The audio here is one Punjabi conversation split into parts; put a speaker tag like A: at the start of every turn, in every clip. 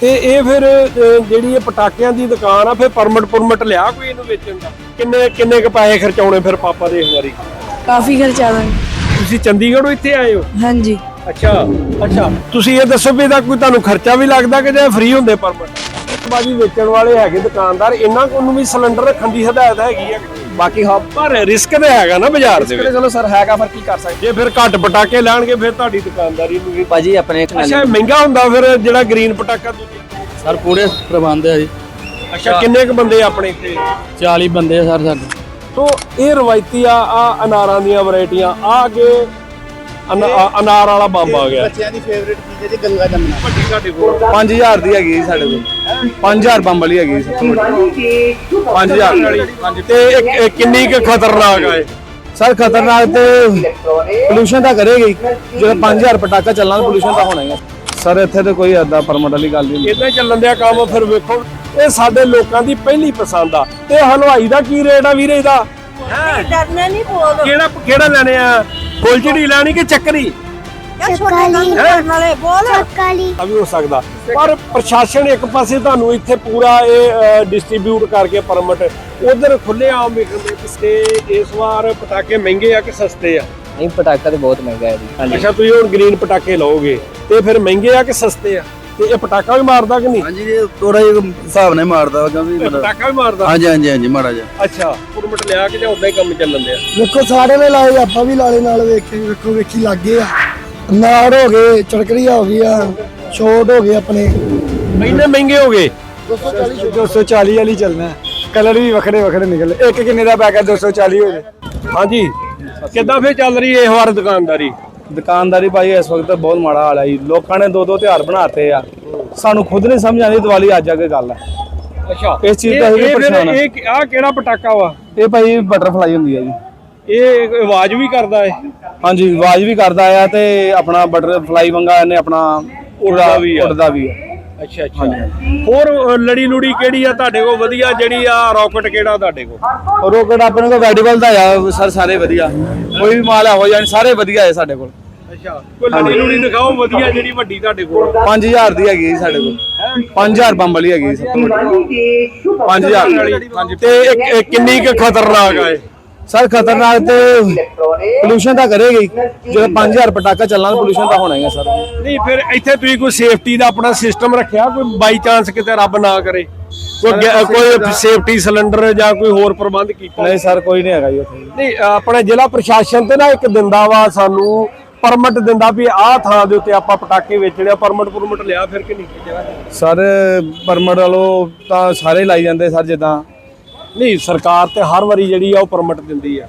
A: ਤੇ ਇਹ ਫਿਰ ਅਹ, ਜਿਹੜੀ ਇਹ ਪਟਾਕਿਆਂ ਦੀ ਦੁਕਾਨ ਆ ਫਿਰ ਪਰਮਿਟ ਪੁਰਮਿਟ ਲਿਆ ਕੋਈ ਇਹਨੂੰ ਵੇਚਣ ਦਾ? ਕਿੰਨੇ ਕਿੰਨੇ ਕੁ ਪੈਸੇ ਖਰਚਾਉਣੇ ਫਿਰ ਪਾਪਾ ਦੇ ਇਸ ਵਾਰੀ?
B: ਕਾਫੀ ਖਰਚਾ ਦਾਂਗੇ।
A: ਤੁਸੀਂ ਚੰਡੀਗੜ੍ਹੋਂ ਇੱਥੇ ਆਏ ਹੋ?
B: ਹਾਂਜੀ।
A: ਅੱਛਾ ਅੱਛਾ। ਤੁਸੀਂ ਇਹ ਦੱਸੋ ਵੀ ਇਹਦਾ ਕੋਈ ਤੁਹਾਨੂੰ ਖਰਚਾ ਵੀ ਲੱਗਦਾ ਕਿ ਜਾਂ ਫ੍ਰੀ ਹੁੰਦੇ ਪਰਮਿਟ? ਬਾਜੀ ਵੇਚਣ ਵਾਲੇ ਹੈਗੇ ਦੁਕਾਨਦਾਰ ਇਹਨਾਂ ਕੋਲ ਨੂੰ ਵੀ ਸਿਲੰਡਰ ਰੱਖਣ ਦੀ ਹਦਾਇਤ ਹੈਗੀ ਆ।
C: ਬਾਕੀ ਹਾਂ
A: ਪਰ ਰਿਸਕ ਤੇ ਹੈਗਾ ਨਾ ਬਾਜ਼ਾਰ ਦੇ ਵਿੱਚ।
C: ਚਲੋ ਸਰ ਹੈਗਾ ਪਰ ਕੀ ਕਰ ਸਕਦੇ?
A: ਜੇ ਫਿਰ ਘੱਟ ਪਟਾਕੇ ਲੈਣਗੇ ਫਿਰ ਤੁਹਾਡੀ ਦੁਕਾਨਦਾਰੀ ਨੂੰ ਵੀ
C: ਭਾਜੀ ਆਪਣੇ ਇੱਕ
A: ਅੱਛਾ ਮਹਿੰਗਾ ਹੁੰਦਾ ਫਿਰ ਜਿਹੜਾ ਗ੍ਰੀਨ ਪਟਾਕਾ ਦੂਜਾ
D: ਸਰ ਪੂਰੇ ਪ੍ਰਬੰਧ ਹੈ ਜੀ।
A: ਅੱਛਾ ਕਿੰਨੇ ਕ ਬੰਦੇ ਆਪਣੇ ਇੱਥੇ?
D: 40 ਬੰਦੇ ਸਰ ਸਾਡੇ।
A: ਸੋ ਇਹ ਰਵਾਇਤੀ ਆ ਆ ਅਨਾਰਾਂ ਦੀਆਂ ਵੈਰਾਈਟੀਆਂ ਆ ਆ- ਅਨਾਰ ਵਾਲਾ ਬੰਬ ਆ ਗਿਆ।
E: ਬੱਚਿਆਂ ਦੀ ਫੇਵਰੇਟ ਚੀਜ਼ ਹੈ ਜੀ ਗੰਗਾ ਜਮਨਾ।
A: ਵੱਡੀ ਤੁਹਾਡੇ ਕੋਲ?
C: 5000 ਦੀ ਹੈਗੀ ਜੀ ਸਾਡੇ ਕੋਲ। 5000 ਬੰਬ ਵਾਲੀ ਹੈਗੀ ਸਭ ਤੋਂ ਵੱਡੀ 5000 ਵਾਲੀ ਹਾਂਜੀ
A: ਤੇ ਇਹ- ਇਹ ਕਿੰਨੀ ਕੁ ਖਤਰਨਾਕ ਆ ਇਹ?
C: ਸਰ ਖਤਰਨਾਕ ਤੇ ਪੋਲੂਸ਼ਨ ਤਾਂ ਕਰੇਗੀ। ਜਦੋਂ 5000 ਪਟਾਕਾ ਚੱਲਣਾ ਤਾਂ ਪੋਲੂਸ਼ਨ ਤਾਂ ਹੋਣਾ ਹੀ ਸਰ ਇੱਥੇ ਤੇ ਕੋਈ ਏਦਾਂ ਪਰਮਿਟ ਵਾਲੀ ਗੱਲ ਨਹੀਂ।
A: ਇਦਾਂ ਚੱਲਣ ਦਿਆ ਕੰਮ ਫਿਰ ਵੇਖੋ। ਇਹ ਸਾਡੇ ਲੋਕਾਂ ਦੀ ਪਹਿਲੀ ਪਸੰਦ ਆ। ਤੇ ਹਲਵਾਈ ਦਾ ਕੀ ਰੇਟ ਆ ਵੀਰੇ ਇਹਦਾ?
B: ਡਰਨਾ ਨਹੀਂ ਬੋਲ।
A: ਕਿਹੜਾ ਕਿਹੜਾ ਲੈਣੇ ਆ? ਫੁੱਲਝੜੀ ਲੈਣੀ ਕਿ ਚੱਕਰੀ?
B: ਯਾਰ ਛੋਟੇ ਨਾਲ ਡਰਨ ਵਾਲੇ ਬੋਲ।
A: ਆ ਵੀ ਹੋ ਸਕਦਾ। ਪਰ ਪ੍ਰਸ਼ਾਸਨ ਇੱਕ ਪਾਸੇ ਤੁਹਾਨੂੰ ਇੱਥੇ ਪੂਰਾ ਇਹ ਡਿਸਟ੍ਰੀਬਿਊਟ ਕਰਕੇ ਪਰਮਿਟ ਉਧਰ ਖੁੱਲੇ ਆਮ ਵਿਕਦੇ ਪਿਛਲੇ ਇਸ ਵਾਰ ਪਟਾਕੇ ਮਹਿੰਗੇ ਆ ਕਿ ਸਸਤੇ ਆ?
C: ਨਹੀਂ ਪਟਾਕਾ ਤੇ ਬਹੁਤ ਮਹਿੰਗਾ ਹੈ ਜੀ।
A: ਅੱਛਾ ਤੁਸੀਂ ਹੁਣ ਗ੍ਰੀਨ ਪਟਾਕੇ ਲਓਗੇ ਤੇ ਫਿਰ ਮਹਿੰਗੇ ਆ ਕਿ ਸਸਤੇ ਆ? ਤੇ ਇਹ ਪਟਾਕਾ ਵੀ ਮਾਰਦਾ ਕਿ ਨਹੀਂ?
E: ਹਾਂਜੀ ਜੀ ਥੋੜਾ ਜਿਹਾ ਹਿਸਾਬ ਨਾਲ ਮਾਰਦਾ ਵਾ ਕਿਉਂਕਿ
A: ਇਹ ਪਟਾਕਾ ਵੀ ਮਾਰਦਾ?
E: ਹਾਂਜੀ ਹਾਂਜੀ ਹਾਂਜੀ ਮਾੜਾ ਜਿਹਾ।
A: ਅੱਛਾ ਪਰਮਿਟ ਲਿਆ ਕਿ ਜਾਂ ਉਦਾਂ ਹੀ ਕੰਮ ਚੱਲਣ ਦਿਆ।
F: ਵੇਖੋ ਸਾਰੇ ਨੇ ਲਾਏ ਆਪਾਂ ਵੀ ਲਾਲੇ ਨਾਲ ਵੇਖ ਵੇਖੋ ਵੇਖੀ ਲੱਗੇ ਆ। ਨਾੜ ਹੋ ਗਏ ਚੜਕੜੀਆਂ ਹੋ ਗਈਆਂ ਛੋਟ ਹੋ ਗਏ ਆਪਣੇ।
A: ਇੰਨੇ ਮਹਿੰਗੇ ਹੋ ਗਏ?
F: 240 ਵਾਲੀ ਚੱਲਣਾ ਕਲਰ ਵੀ ਵੱਖਰੇ ਵੱਖਰੇ ਨਿਕਲੇ ਇੱਕ ਕਿੰਨੇ ਦਾ ਪੈਕਾ 240 ਹੋ ਗਏ।
A: ਹਾਂਜੀ। ਕਿੱਦਾਂ ਫੇਰ ਚੱਲ ਰਹੀ ਹੈ ਇਹ ਵਾਰ ਦੁਕਾਨਦਾਰੀ?
C: ਦੁਕਾਨਦਾਰੀ ਭਾਈ ਇਸ ਵਕਤ ਬਹੁਤ ਮਾੜਾ ਹਾਲ ਹੈ ਜੀ। ਲੋਕਾਂ ਨੇ ਦੋ ਦੋ ਤਿਉਹਾਰ ਬਣਾਤੇ ਆ। ਸਾਨੂੰ ਖੁਦ ਨਹੀਂ ਸਮਝ ਆਉਂਦੀ ਦੀਵਾਲੀ ਅੱਜ ਅੱਗੇ ਗੱਲ ਹੈ
A: ਅੱਛਾ।
C: ਇਸ ਚੀਜ਼ ਦਾ ਅਸੀਂ ਵੀ
A: ਇਹ
C: ਪਰੇਸ਼ਾਨ ਆ।
A: ਇਹ ਆ ਕਿਹੜਾ ਪਟਾਕਾ ਵਾ?
C: ਇਹ ਭਾਈ ਬਟਰਫਲਾਈ ਹੁੰਦੀ ਹੈ ਜੀ।
A: ਇਹ ਆਵਾਜ਼ ਵੀ ਕਰਦਾ ਹੈ
C: ਹਾਂਜੀ ਆਵਾਜ਼ ਵੀ ਕਰਦਾ ਆ ਤੇ ਆਪਣਾ ਬਟਰਫਲਾਈ ਵਾਂਗਾ ਇਹਨੇ ਆਪਣਾ
A: ਉੱਡਦਾ ਵੀ ਆ।
C: ਉੱਡਦਾ ਵੀ ਆ।
A: ਅੱਛਾ ਅੱਛਾ। ਹੋਰ ਅ, ਲੜੀ ਲੁੜੀ ਕਿਹੜੀ ਆ ਤੁਹਾਡੇ ਕੋਲ? ਵਧੀਆ ਜਿਹੜੀ ਆ ਰਾਕਟ ਕਿਹੜਾ ਤੁਹਾਡੇ ਕੋਲ?
C: ਰੋਕਟ ਆਪਣੇ ਕੋਲ ਵੈਡੀਬਲ ਦਾ ਆ ਸਰ ਸਾਰੇ ਵਧੀਆ। ਕੋਈ ਵੀ ਮਾਲ ਹੋ ਜਾਣ ਸਾਰੇ ਵਧੀਆ ਹੈ ਸਾਡੇ ਕੋਲ।
A: ਅੱਛਾ ਕੋਈ ਲੜੀ ਲੁੜੀ ਦਿਖਾਓ ਵਧੀਆ ਜਿਹੜੀ ਵੱਡੀ ਤੁਹਾਡੇ ਕੋਲ।
C: 5000 ਦੀ ਹੈਗੀ ਜੀ ਸਾਡੇ ਕੋਲ। 5000 ਬੰਬ ਵਾਲੀ ਹੈਗੀ ਜੀ ਸਭ ਤੋਂ ਵੱਡੀ। 5000 ਹਾਂਜੀ
A: ਤੇ ਇਹ- ਇਹ ਕਿੰਨੀ ਕੁ ਖਤਰਨਾਕ ਆ ਇਹ।
C: ਸਰ ਖਤਰਨਾਕ ਤੇ ਪੋਲੂਸ਼ਨ ਤਾਂ ਕਰੇਗੀ। ਜਦੋਂ 5000 ਪਟਾਕਾ ਚੱਲਣਾ ਪੋਲੂਸ਼ਨ ਤਾਂ ਹੋਣਾ ਹੀ ਹੈ ਸਰ।
A: ਨਹੀਂ ਫਿਰ ਇੱਥੇ ਤੁਸੀਂ ਕੋਈ ਸੇਫਟੀ ਦਾ ਆਪਣਾ ਸਿਸਟਮ ਰੱਖਿਆ? ਕੋਈ ਬਾਈ ਚਾਂਸ ਕਿਤੇ ਰੱਬ ਨਾ ਕਰੇ? ਕੋਈ ਕੋਈ ਸੇਫਟੀ ਸਿਲੰਡਰ ਜਾਂ ਕੋਈ ਹੋਰ ਪ੍ਰਬੰਧ ਕੀਤਾ?
C: ਨਹੀਂ ਸਰ ਕੋਈ ਨਹੀਂ ਹੈਗਾ ਜੀ ਉੱਥੇ।
A: ਨਹੀਂ ਆਪਣੇ ਜ਼ਿਲ੍ਹਾ ਪ੍ਰਸ਼ਾਸਨ ਤੇ ਨਾ ਇੱਕ ਦਿੰਦਾ ਵਾ ਸਾਨੂੰ ਪਰਮਿਟ ਦਿੰਦਾ ਵੀ ਆਹ ਥਾਂ ਦੇ ਉੱਤੇ ਆਪਾਂ ਪਟਾਕੇ ਵੇਚਣੇ ਆ ਪਰਮਿਟ ਪਰਮਿਟ ਲਿਆ ਫਿਰ ਕਿ ਨਹੀਂ
C: ਸਰ ਪਰਮਿਟ ਵਾਲੋ ਤਾਂ ਸਾਰੇ ਲਾਈ ਜਾਂਦੇ ਸਰ ਜਿੱਦਾਂ।
A: ਨਹੀਂ ਸਰਕਾਰ ਤੇ ਹਰ ਵਾਰੀ ਜਿਹੜੀ ਆ ਉਹ ਪਰਮਿਟ ਦਿੰਦੀ ਆ।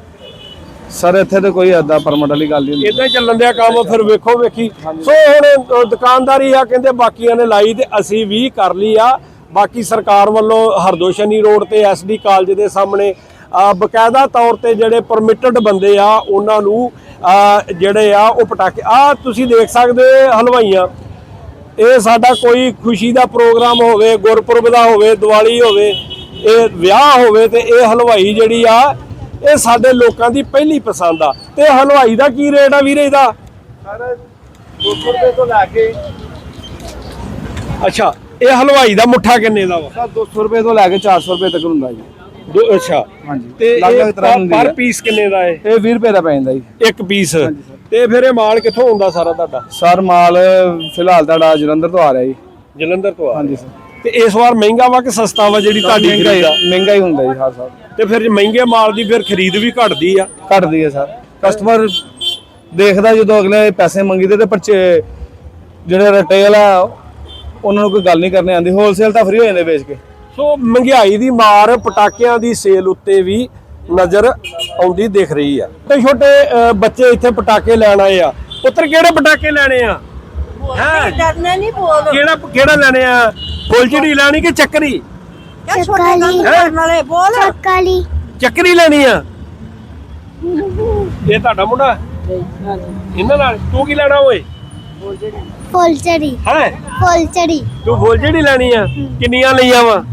C: ਸਰ ਇੱਥੇ ਤੇ ਕੋਈ ਏਦਾਂ ਪਰਮਿਟ ਵਾਲੀ ਗੱਲ ਨਹੀਂ। ਹੁੰਦੀ
A: ਇਦਾਂ ਚੱਲਣ ਦਿਆ ਕੰਮ ਫਿਰ ਵੇਖੋ ਵੇਖੀ। ਸੋ ਹੁਣ ਦੁਕਾਨਦਾਰੀ ਆ ਕਹਿੰਦੇ ਬਾਕੀਆਂ ਨੇ ਲਾਈ ਤੇ ਅਸੀਂ ਵੀ ਕਰ ਲਈ ਆ। ਬਾਕੀ ਸਰਕਾਰ ਵੱਲੋਂ ਹਰਦੋਸ਼ਨੀ ਰੋਡ ਤੇ ਐਸਡੀ ਕਾਲਜ ਦੇ ਸਾਹਮਣੇ ਬਕਾਇਦਾ ਤੌਰ ਤੇ ਜਿਹੜੇ ਪਰਮਿਟਡ ਬੰਦੇ ਆ ਉਹਨਾਂ ਨੂੰ ਜਿਹੜੇ ਆ ਉਹ ਪਟਾਕੇ ਆ ਤੁਸੀਂ ਦੇਖ ਸਕਦੇ ਹਲਵਾਈਆਂ। ਇਹ ਸਾਡਾ ਕੋਈ ਖੁਸ਼ੀ ਦਾ ਪ੍ਰੋਗਰਾਮ ਹੋਵੇ ਗੁਰਪੁਰਬ ਦਾ ਹੋਵੇ ਦੀਵਾਲੀ ਹੋਵੇ ਇਹ ਵਿਆਹ ਹੋਵੇ ਤੇ ਇਹ ਹਲਵਾਈ ਜਿਹੜੀ ਆ ਇਹ ਸਾਡੇ ਲੋਕਾਂ ਦੀ ਪਹਿਲੀ ਪਸੰਦ ਆ। ਤੇ ਹਲਵਾਈ ਦਾ ਕੀ ਰੇਟ ਆ ਵੀਰੇ ਇਹਦਾ?
C: 200 ਰੁਪਏ ਤੋਂ ਲੈ ਕੇ
A: ਅੱਛਾ ਇਹ ਹਲਵਾਈ ਦਾ ਮੁੱਠਾ ਕਿੰਨੇ ਦਾ ਵਾ?
C: ਸਰ 200 ਰੁਪਏ ਤੋਂ ਲੈ ਕੇ 400 ਰੁਪਏ ਤੱਕ ਹੁੰਦਾ ਜੀ।
A: ਦੋ ਅੱਛਾ।
C: ਹਾਂਜੀ।
A: ਤੇ ਇਹ ਪਰ। ਪੀਸ ਕਿੰਨੇ ਦਾ ਹੈ
C: ਇਹ 20 ਰੁਪਏ ਦਾ ਪੈ ਜਾਂਦਾ ਜੀ।
A: ਇੱਕ ਪੀਸ ਤੇ ਫਿਰ ਇਹ ਮਾਲ ਕਿੱਥੋਂ ਹੁੰਦਾ ਸਾਰਾ ਤੁਹਾਡਾ?
C: ਸਰ ਮਾਲ ਫਿਲਹਾਲ ਤੁਹਾਡਾ ਜਲੰਧਰ ਤੋਂ ਆ ਰਿਹਾ ਜੀ।
A: ਜਲੰਧਰ ਤੋਂ ਆ
C: ਹਾਂਜੀ ਸਰ।
A: ਤੇ ਇਸ ਵਾਰ ਮਹਿੰਗਾ ਵਾ ਕਿ ਸਸਤਾ ਵਾ ਜਿਹੜੀ ਤੁਹਾਡੀ
C: ਮਹਿੰਗਾ ਹੀ
A: ਖਰੀਦ ਆ
C: ਮਹਿੰਗਾ ਹੀ ਹੁੰਦਾ ਜੀ ਹਰ ਸਾਲ।
A: ਤੇ ਫਿਰ ਜੇ ਮਹਿੰਗੇ ਮਾਲ ਦੀ ਫਿਰ ਖਰੀਦ ਵੀ ਘਟਦੀ ਆ।
C: ਘਟਦੀ ਹੈ ਸਰ। ਕਸਟਮਰ ਦੇਖਦਾ ਜਦੋਂ ਅਗਲੇ ਪੈਸੇ ਮੰਗੀਦੇ ਤੇ ਪਰਚੇ ਜਿਹੜੇ ਰਿਟੇਲ ਆ ਉਹਨਾਂ ਨੂੰ ਕੋਈ ਗੱਲ ਨਹੀਂ ਕਰਨੀ ਆਉਂਦੀ। ਹੋਲਸੇਲ ਤਾਂ ਫ੍ਰੀ ਹੋ ਜਾਂਦੇ ਵੇਚ ਕੇ।
A: ਸੋ ਮਹਿੰਗਾਈ ਦੀ ਮਾਰ ਪਟਾਕਿਆਂ ਦੀ ਸੇਲ ਉੱਤੇ ਵੀ ਨਜ਼ਰ ਆਉਂਦੀ ਦਿਖ ਰਹੀ ਆ। ਤੇ ਛੋਟੇ ਅ, ਬੱਚੇ ਇੱਥੇ ਪਟਾਕੇ ਲੈਣ ਆਏ ਆ। ਪੁੱਤਰ ਕਿਹੜੇ ਪਟਾਕੇ ਲੈਣੇ ਆ?
B: ਡਰਨਾ ਨਹੀਂ ਬੋਲ।
A: ਕਿਹੜਾ ਕਿਹੜਾ ਲੈਣੇ ਆ? ਫੁੱਲਝੜੀ ਲੈਣੀ ਕਿ ਚੱਕਰੀ?
B: ਯਾਰ ਛੋਟੇ ਨਾਲ ਡਰਨ ਵਾਲੇ ਬੋਲ।
G: ਕਾਲੀ
A: ਚੱਕਰੀ ਲੈਣੀ ਆ? ਇਹ ਤੁਹਾਡਾ ਮੁੰਡਾ? ਇਹਨਾਂ ਨਾਲ? ਤੂੰ ਕੀ ਲੈਣਾ ਓਏ?
G: ਫੁੱਲਚੜੀ
A: ਹੈ?
G: ਫੁੱਲਚੜੀ
A: ਤੂੰ ਫੁੱਲਝੜੀ ਲੈਣੀ ਆ? ਕਿੰਨੀਆਂ ਲਈਆਂ ਵਾ?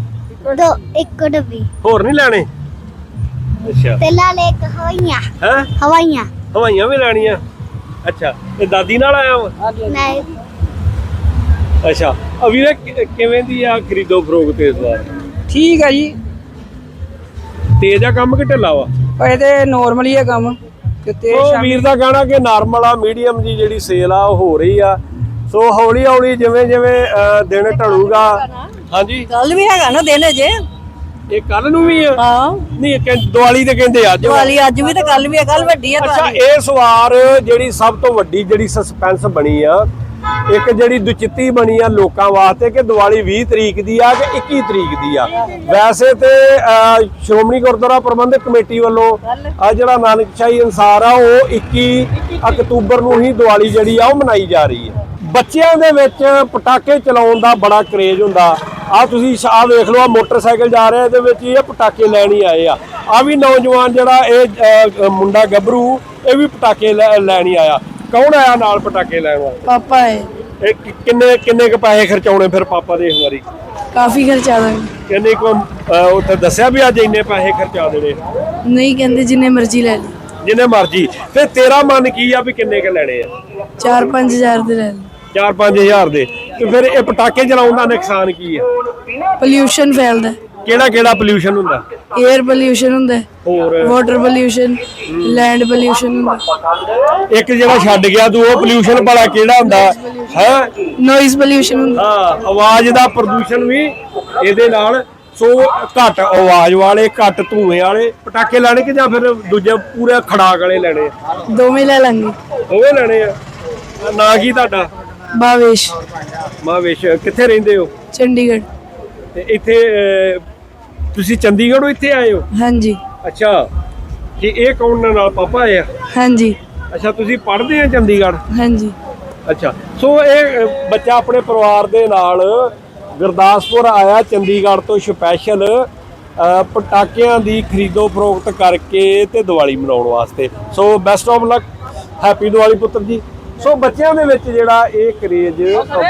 G: ਦੋ ਇੱਕ ਡੱਬੀ।
A: ਹੋਰ ਨਹੀਂ ਲੈਣੇ? ਅੱਛਾ।
G: ਤੇ ਲਾਲੇ ਇੱਕ ਹਵਾਈਆਂ।
A: ਹੈ?
G: ਹਵਾਈਆਂ।
A: ਹਵਾਈਆਂ ਵੀ ਲੈਣੀਆਂ। ਅੱਛਾ। ਇਹ ਦਾਦੀ ਨਾਲ ਆਇਆ ਵਾ?
G: ਨਹੀਂ।
A: ਅੱਛਾ। ਆ ਵੀਰੇ ਕਿ- ਕਿਵੇਂ ਦੀ ਆ ਖਰੀਦੋ ਫਰੋਖਤ ਇਸ ਵਾਰ
H: ਠੀਕ ਹੈ ਜੀ।
A: ਤੇਜ਼ ਆ ਕੰਮ ਕਿ ਢਿੱਲਾ ਵਾ?
H: ਇਹ ਤੇ ਨਾਰਮਲ ਹੀ ਹੈ ਕੰਮ। ਕਿਤੇ
A: ਉਹ ਵੀਰ ਦਾ ਕਹਿਣਾ ਕਿ ਨਾਰਮਲ ਆ ਮੀਡੀਅਮ ਜੀ ਜਿਹੜੀ ਸੇਲ ਆ ਉਹ ਹੋ ਰਹੀ ਆ। ਸੋ ਹੌਲੀ ਹੌਲੀ ਜਿਵੇਂ ਜਿਵੇਂ ਦਿਨ ਢਲੂਗਾ। ਹਾਂਜੀ।
B: ਕੱਲ ਵੀ ਹੈਗਾ ਨਾ ਦਿਨ ਜੇ
A: ਇਹ ਕੱਲ ਨੂੰ ਵੀ ਆ?
B: ਹਾਂ।
A: ਨਹੀਂ ਇਹ ਕਹਿੰ- ਦੀਵਾਲੀ ਤੇ ਕਹਿੰਦੇ ਅੱਜ ਵਾ।
B: ਦੀਵਾਲੀ ਅੱਜ ਵੀ ਤੇ ਕੱਲ ਵੀ ਹੈ ਕੱਲ ਵੱਡੀ ਹੈ
A: ਅੱਛਾ ਇਸ ਵਾਰ ਜਿਹੜੀ ਸਭ ਤੋਂ ਵੱਡੀ ਜਿਹੜੀ ਸਸਪੈਂਸ ਬਣੀ ਆ ਇੱਕ ਜਿਹੜੀ ਦੁਚਿੱਤੀ ਬਣੀ ਆ ਲੋਕਾਂ ਵਾਸਤੇ ਕਿ ਦੀਵਾਲੀ 20 ਤਰੀਕ ਦੀ ਆ ਕਿ 21 ਤਰੀਕ ਦੀ ਆ। ਵੈਸੇ ਤੇ ਸ਼੍ਰੋਮਣੀ ਗੁਰਦੁਆਰਾ ਪ੍ਰਬੰਧਕ ਕਮੇਟੀ ਵੱਲੋਂ ਆ ਜਿਹੜਾ ਨਾਨਕਸ਼ਾਹੀ ਅਨਸਾਰ ਆ, ਉਹ 21 ਅਕਤੂਬਰ ਨੂੰ ਹੀ ਦੀਵਾਲੀ ਜਿਹੜੀ ਆ, ਉਹ ਮਨਾਈ ਜਾ ਰਹੀ ਹੈ। ਬੱਚਿਆਂ ਦੇ ਵਿੱਚ ਪਟਾਕੇ ਚਲਾਉਣ ਦਾ ਬੜਾ ਕਰੇਜ ਹੁੰਦਾ। ਆ ਤੁਸੀਂ ਆ ਵੇਖ ਲਓ, ਆ ਮੋਟਰਸਾਈਕਲ ਜਾ ਰਿਹਾ, ਇਹਦੇ ਵਿੱਚ ਇਹ ਪਟਾਕੇ ਲੈਣ ਹੀ ਆਏ ਆ। ਆ ਵੀ ਨੌਜਵਾਨ ਜਿਹੜਾ ਇਹ ਮੁੰਡਾ ਗੱਭਰੂ, ਇਹ ਵੀ ਪਟਾਕੇ ਲੈ- ਲੈਣ ਹੀ ਆਇਆ। ਕੌਣ ਆਇਆ ਨਾਲ ਪਟਾਕੇ ਲੈਣ ਵਾਸਤੇ?
H: ਪਾਪਾ ਹੈ।
A: ਇਹ ਕਿ- ਕਿੰਨੇ ਕਿੰਨੇ ਕ ਪੈਸੇ ਖਰਚਾਉਣੇ ਫਿਰ ਪਾਪਾ ਦੇ ਇਸ ਵਾਰੀ?
H: ਕਾਫੀ ਖਰਚਾ ਦਾਂਗੇ
A: ਕਿੰਨੇ ਕੋ ਉੱਥੇ ਦੱਸਿਆ ਵੀ ਅੱਜ ਇੰਨੇ ਪੈਸੇ ਖਰਚਾ ਦੇਣੇ?
H: ਨਹੀਂ ਕਹਿੰਦੇ ਜਿੰਨੇ ਮਰਜ਼ੀ ਲੈ ਲੈ
A: ਜਿੰਨੇ ਮਰਜ਼ੀ। ਫਿਰ ਤੇਰਾ ਮਨ ਕੀ ਆ ਵੀ ਕਿੰਨੇ ਕ ਲੈਣੇ ਆ?
H: 4-5000 ਦੇ ਲੈ ਲੈ
A: 4-5000 ਦੇ। ਤੇ ਫਿਰ ਇਹ ਪਟਾਕੇ ਚਲਾਉਣ ਦਾ ਨੁਕਸਾਨ ਕੀ ਆ?
H: ਪੋਲਿਊਸ਼ਨ ਫੈਲਦਾ।
A: ਕਿਹੜਾ ਕਿਹੜਾ ਪੋਲੂਸ਼ਨ ਹੁੰਦਾ?
H: 에ਅਰ ਪੋਲਿਊਸ਼ਨ ਹੁੰਦਾ
A: ਹੋਰ?
H: ਵਾਟਰ ਪੋਲਿਊਸ਼ਨ ਲੈਂਡ ਪੋਲਿਊਸ਼ਨ ਹੁੰਦਾ।
A: ਇੱਕ ਜਿਹੜਾ ਛੱਡ ਗਿਆ ਤੂੰ ਉਹ ਪੋਲੂਸ਼ਨ ਵਾਲਾ ਕਿਹੜਾ ਹੁੰਦਾ? ਹੈ?
H: ਨੋਇਜ਼ ਪੋਲਿਊਸ਼ਨ ਹੁੰਦਾ।
A: ਹਾਂ ਆਵਾਜ਼ ਦਾ ਪ੍ਰਦੂਸ਼ਣ ਵੀ ਇਹਦੇ ਨਾਲ ਸੋ ਘੱਟ ਆਵਾਜ਼ ਵਾਲੇ ਘੱਟ ਧੂਏ ਵਾਲੇ ਪਟਾਕੇ ਲੈਣੇ ਕਿ ਜਾਂ ਫਿਰ ਦੂਜੇ ਪੂਰੇ ਖੜਾਕ ਵਾਲੇ ਲੈਣੇ?
H: ਦੋਵੇਂ ਲੈ ਲਾਂਗੇ।
A: ਦੋਵੇਂ ਲੈਣੇ ਆ? ਨਾਂ ਕੀ ਤੁਹਾਡਾ?
H: ਬਾਵੇਸ਼।
A: ਮਹਾਵੇਸ਼ ਕਿੱਥੇ ਰਹਿੰਦੇ ਹੋ?
H: ਚੰਡੀਗੜ੍ਹ।
A: ਤੇ ਇੱਥੇ ਅਹ, ਤੁਸੀਂ ਚੰਡੀਗੜ੍ਹੋਂ ਇੱਥੇ ਆਏ ਹੋ?
H: ਹਾਂਜੀ।
A: ਅੱਛਾ ਕਿ ਇਹ ਕੌਣ ਨਾਲ ਪਾਪਾ ਆਏ ਆ?
H: ਹਾਂਜੀ।
A: ਅੱਛਾ ਤੁਸੀਂ ਪੜ੍ਹਦੇ ਆ ਚੰਡੀਗੜ੍ਹ?
H: ਹਾਂਜੀ।
A: ਅੱਛਾ ਸੋ ਇਹ ਅ, ਬੱਚਾ ਆਪਣੇ ਪਰਿਵਾਰ ਦੇ ਨਾਲ ਗੁਰਦਾਸਪੁਰ ਆਇਆ ਚੰਡੀਗੜ੍ਹ ਤੋਂ ਸਪੈਸ਼ਲ ਅ, ਪਟਾਕਿਆਂ ਦੀ ਖਰੀਦੋ ਫਰੋਖਤ ਕਰਕੇ ਤੇ ਦੀਵਾਲੀ ਮਨਾਉਣ ਵਾਸਤੇ। So best of luck happy Diwali ਪੁੱਤਰ ਜੀ। ਸੋ ਬੱਚਿਆਂ ਦੇ ਵਿੱਚ ਜਿਹੜਾ ਇਹ ਕਰੇਜ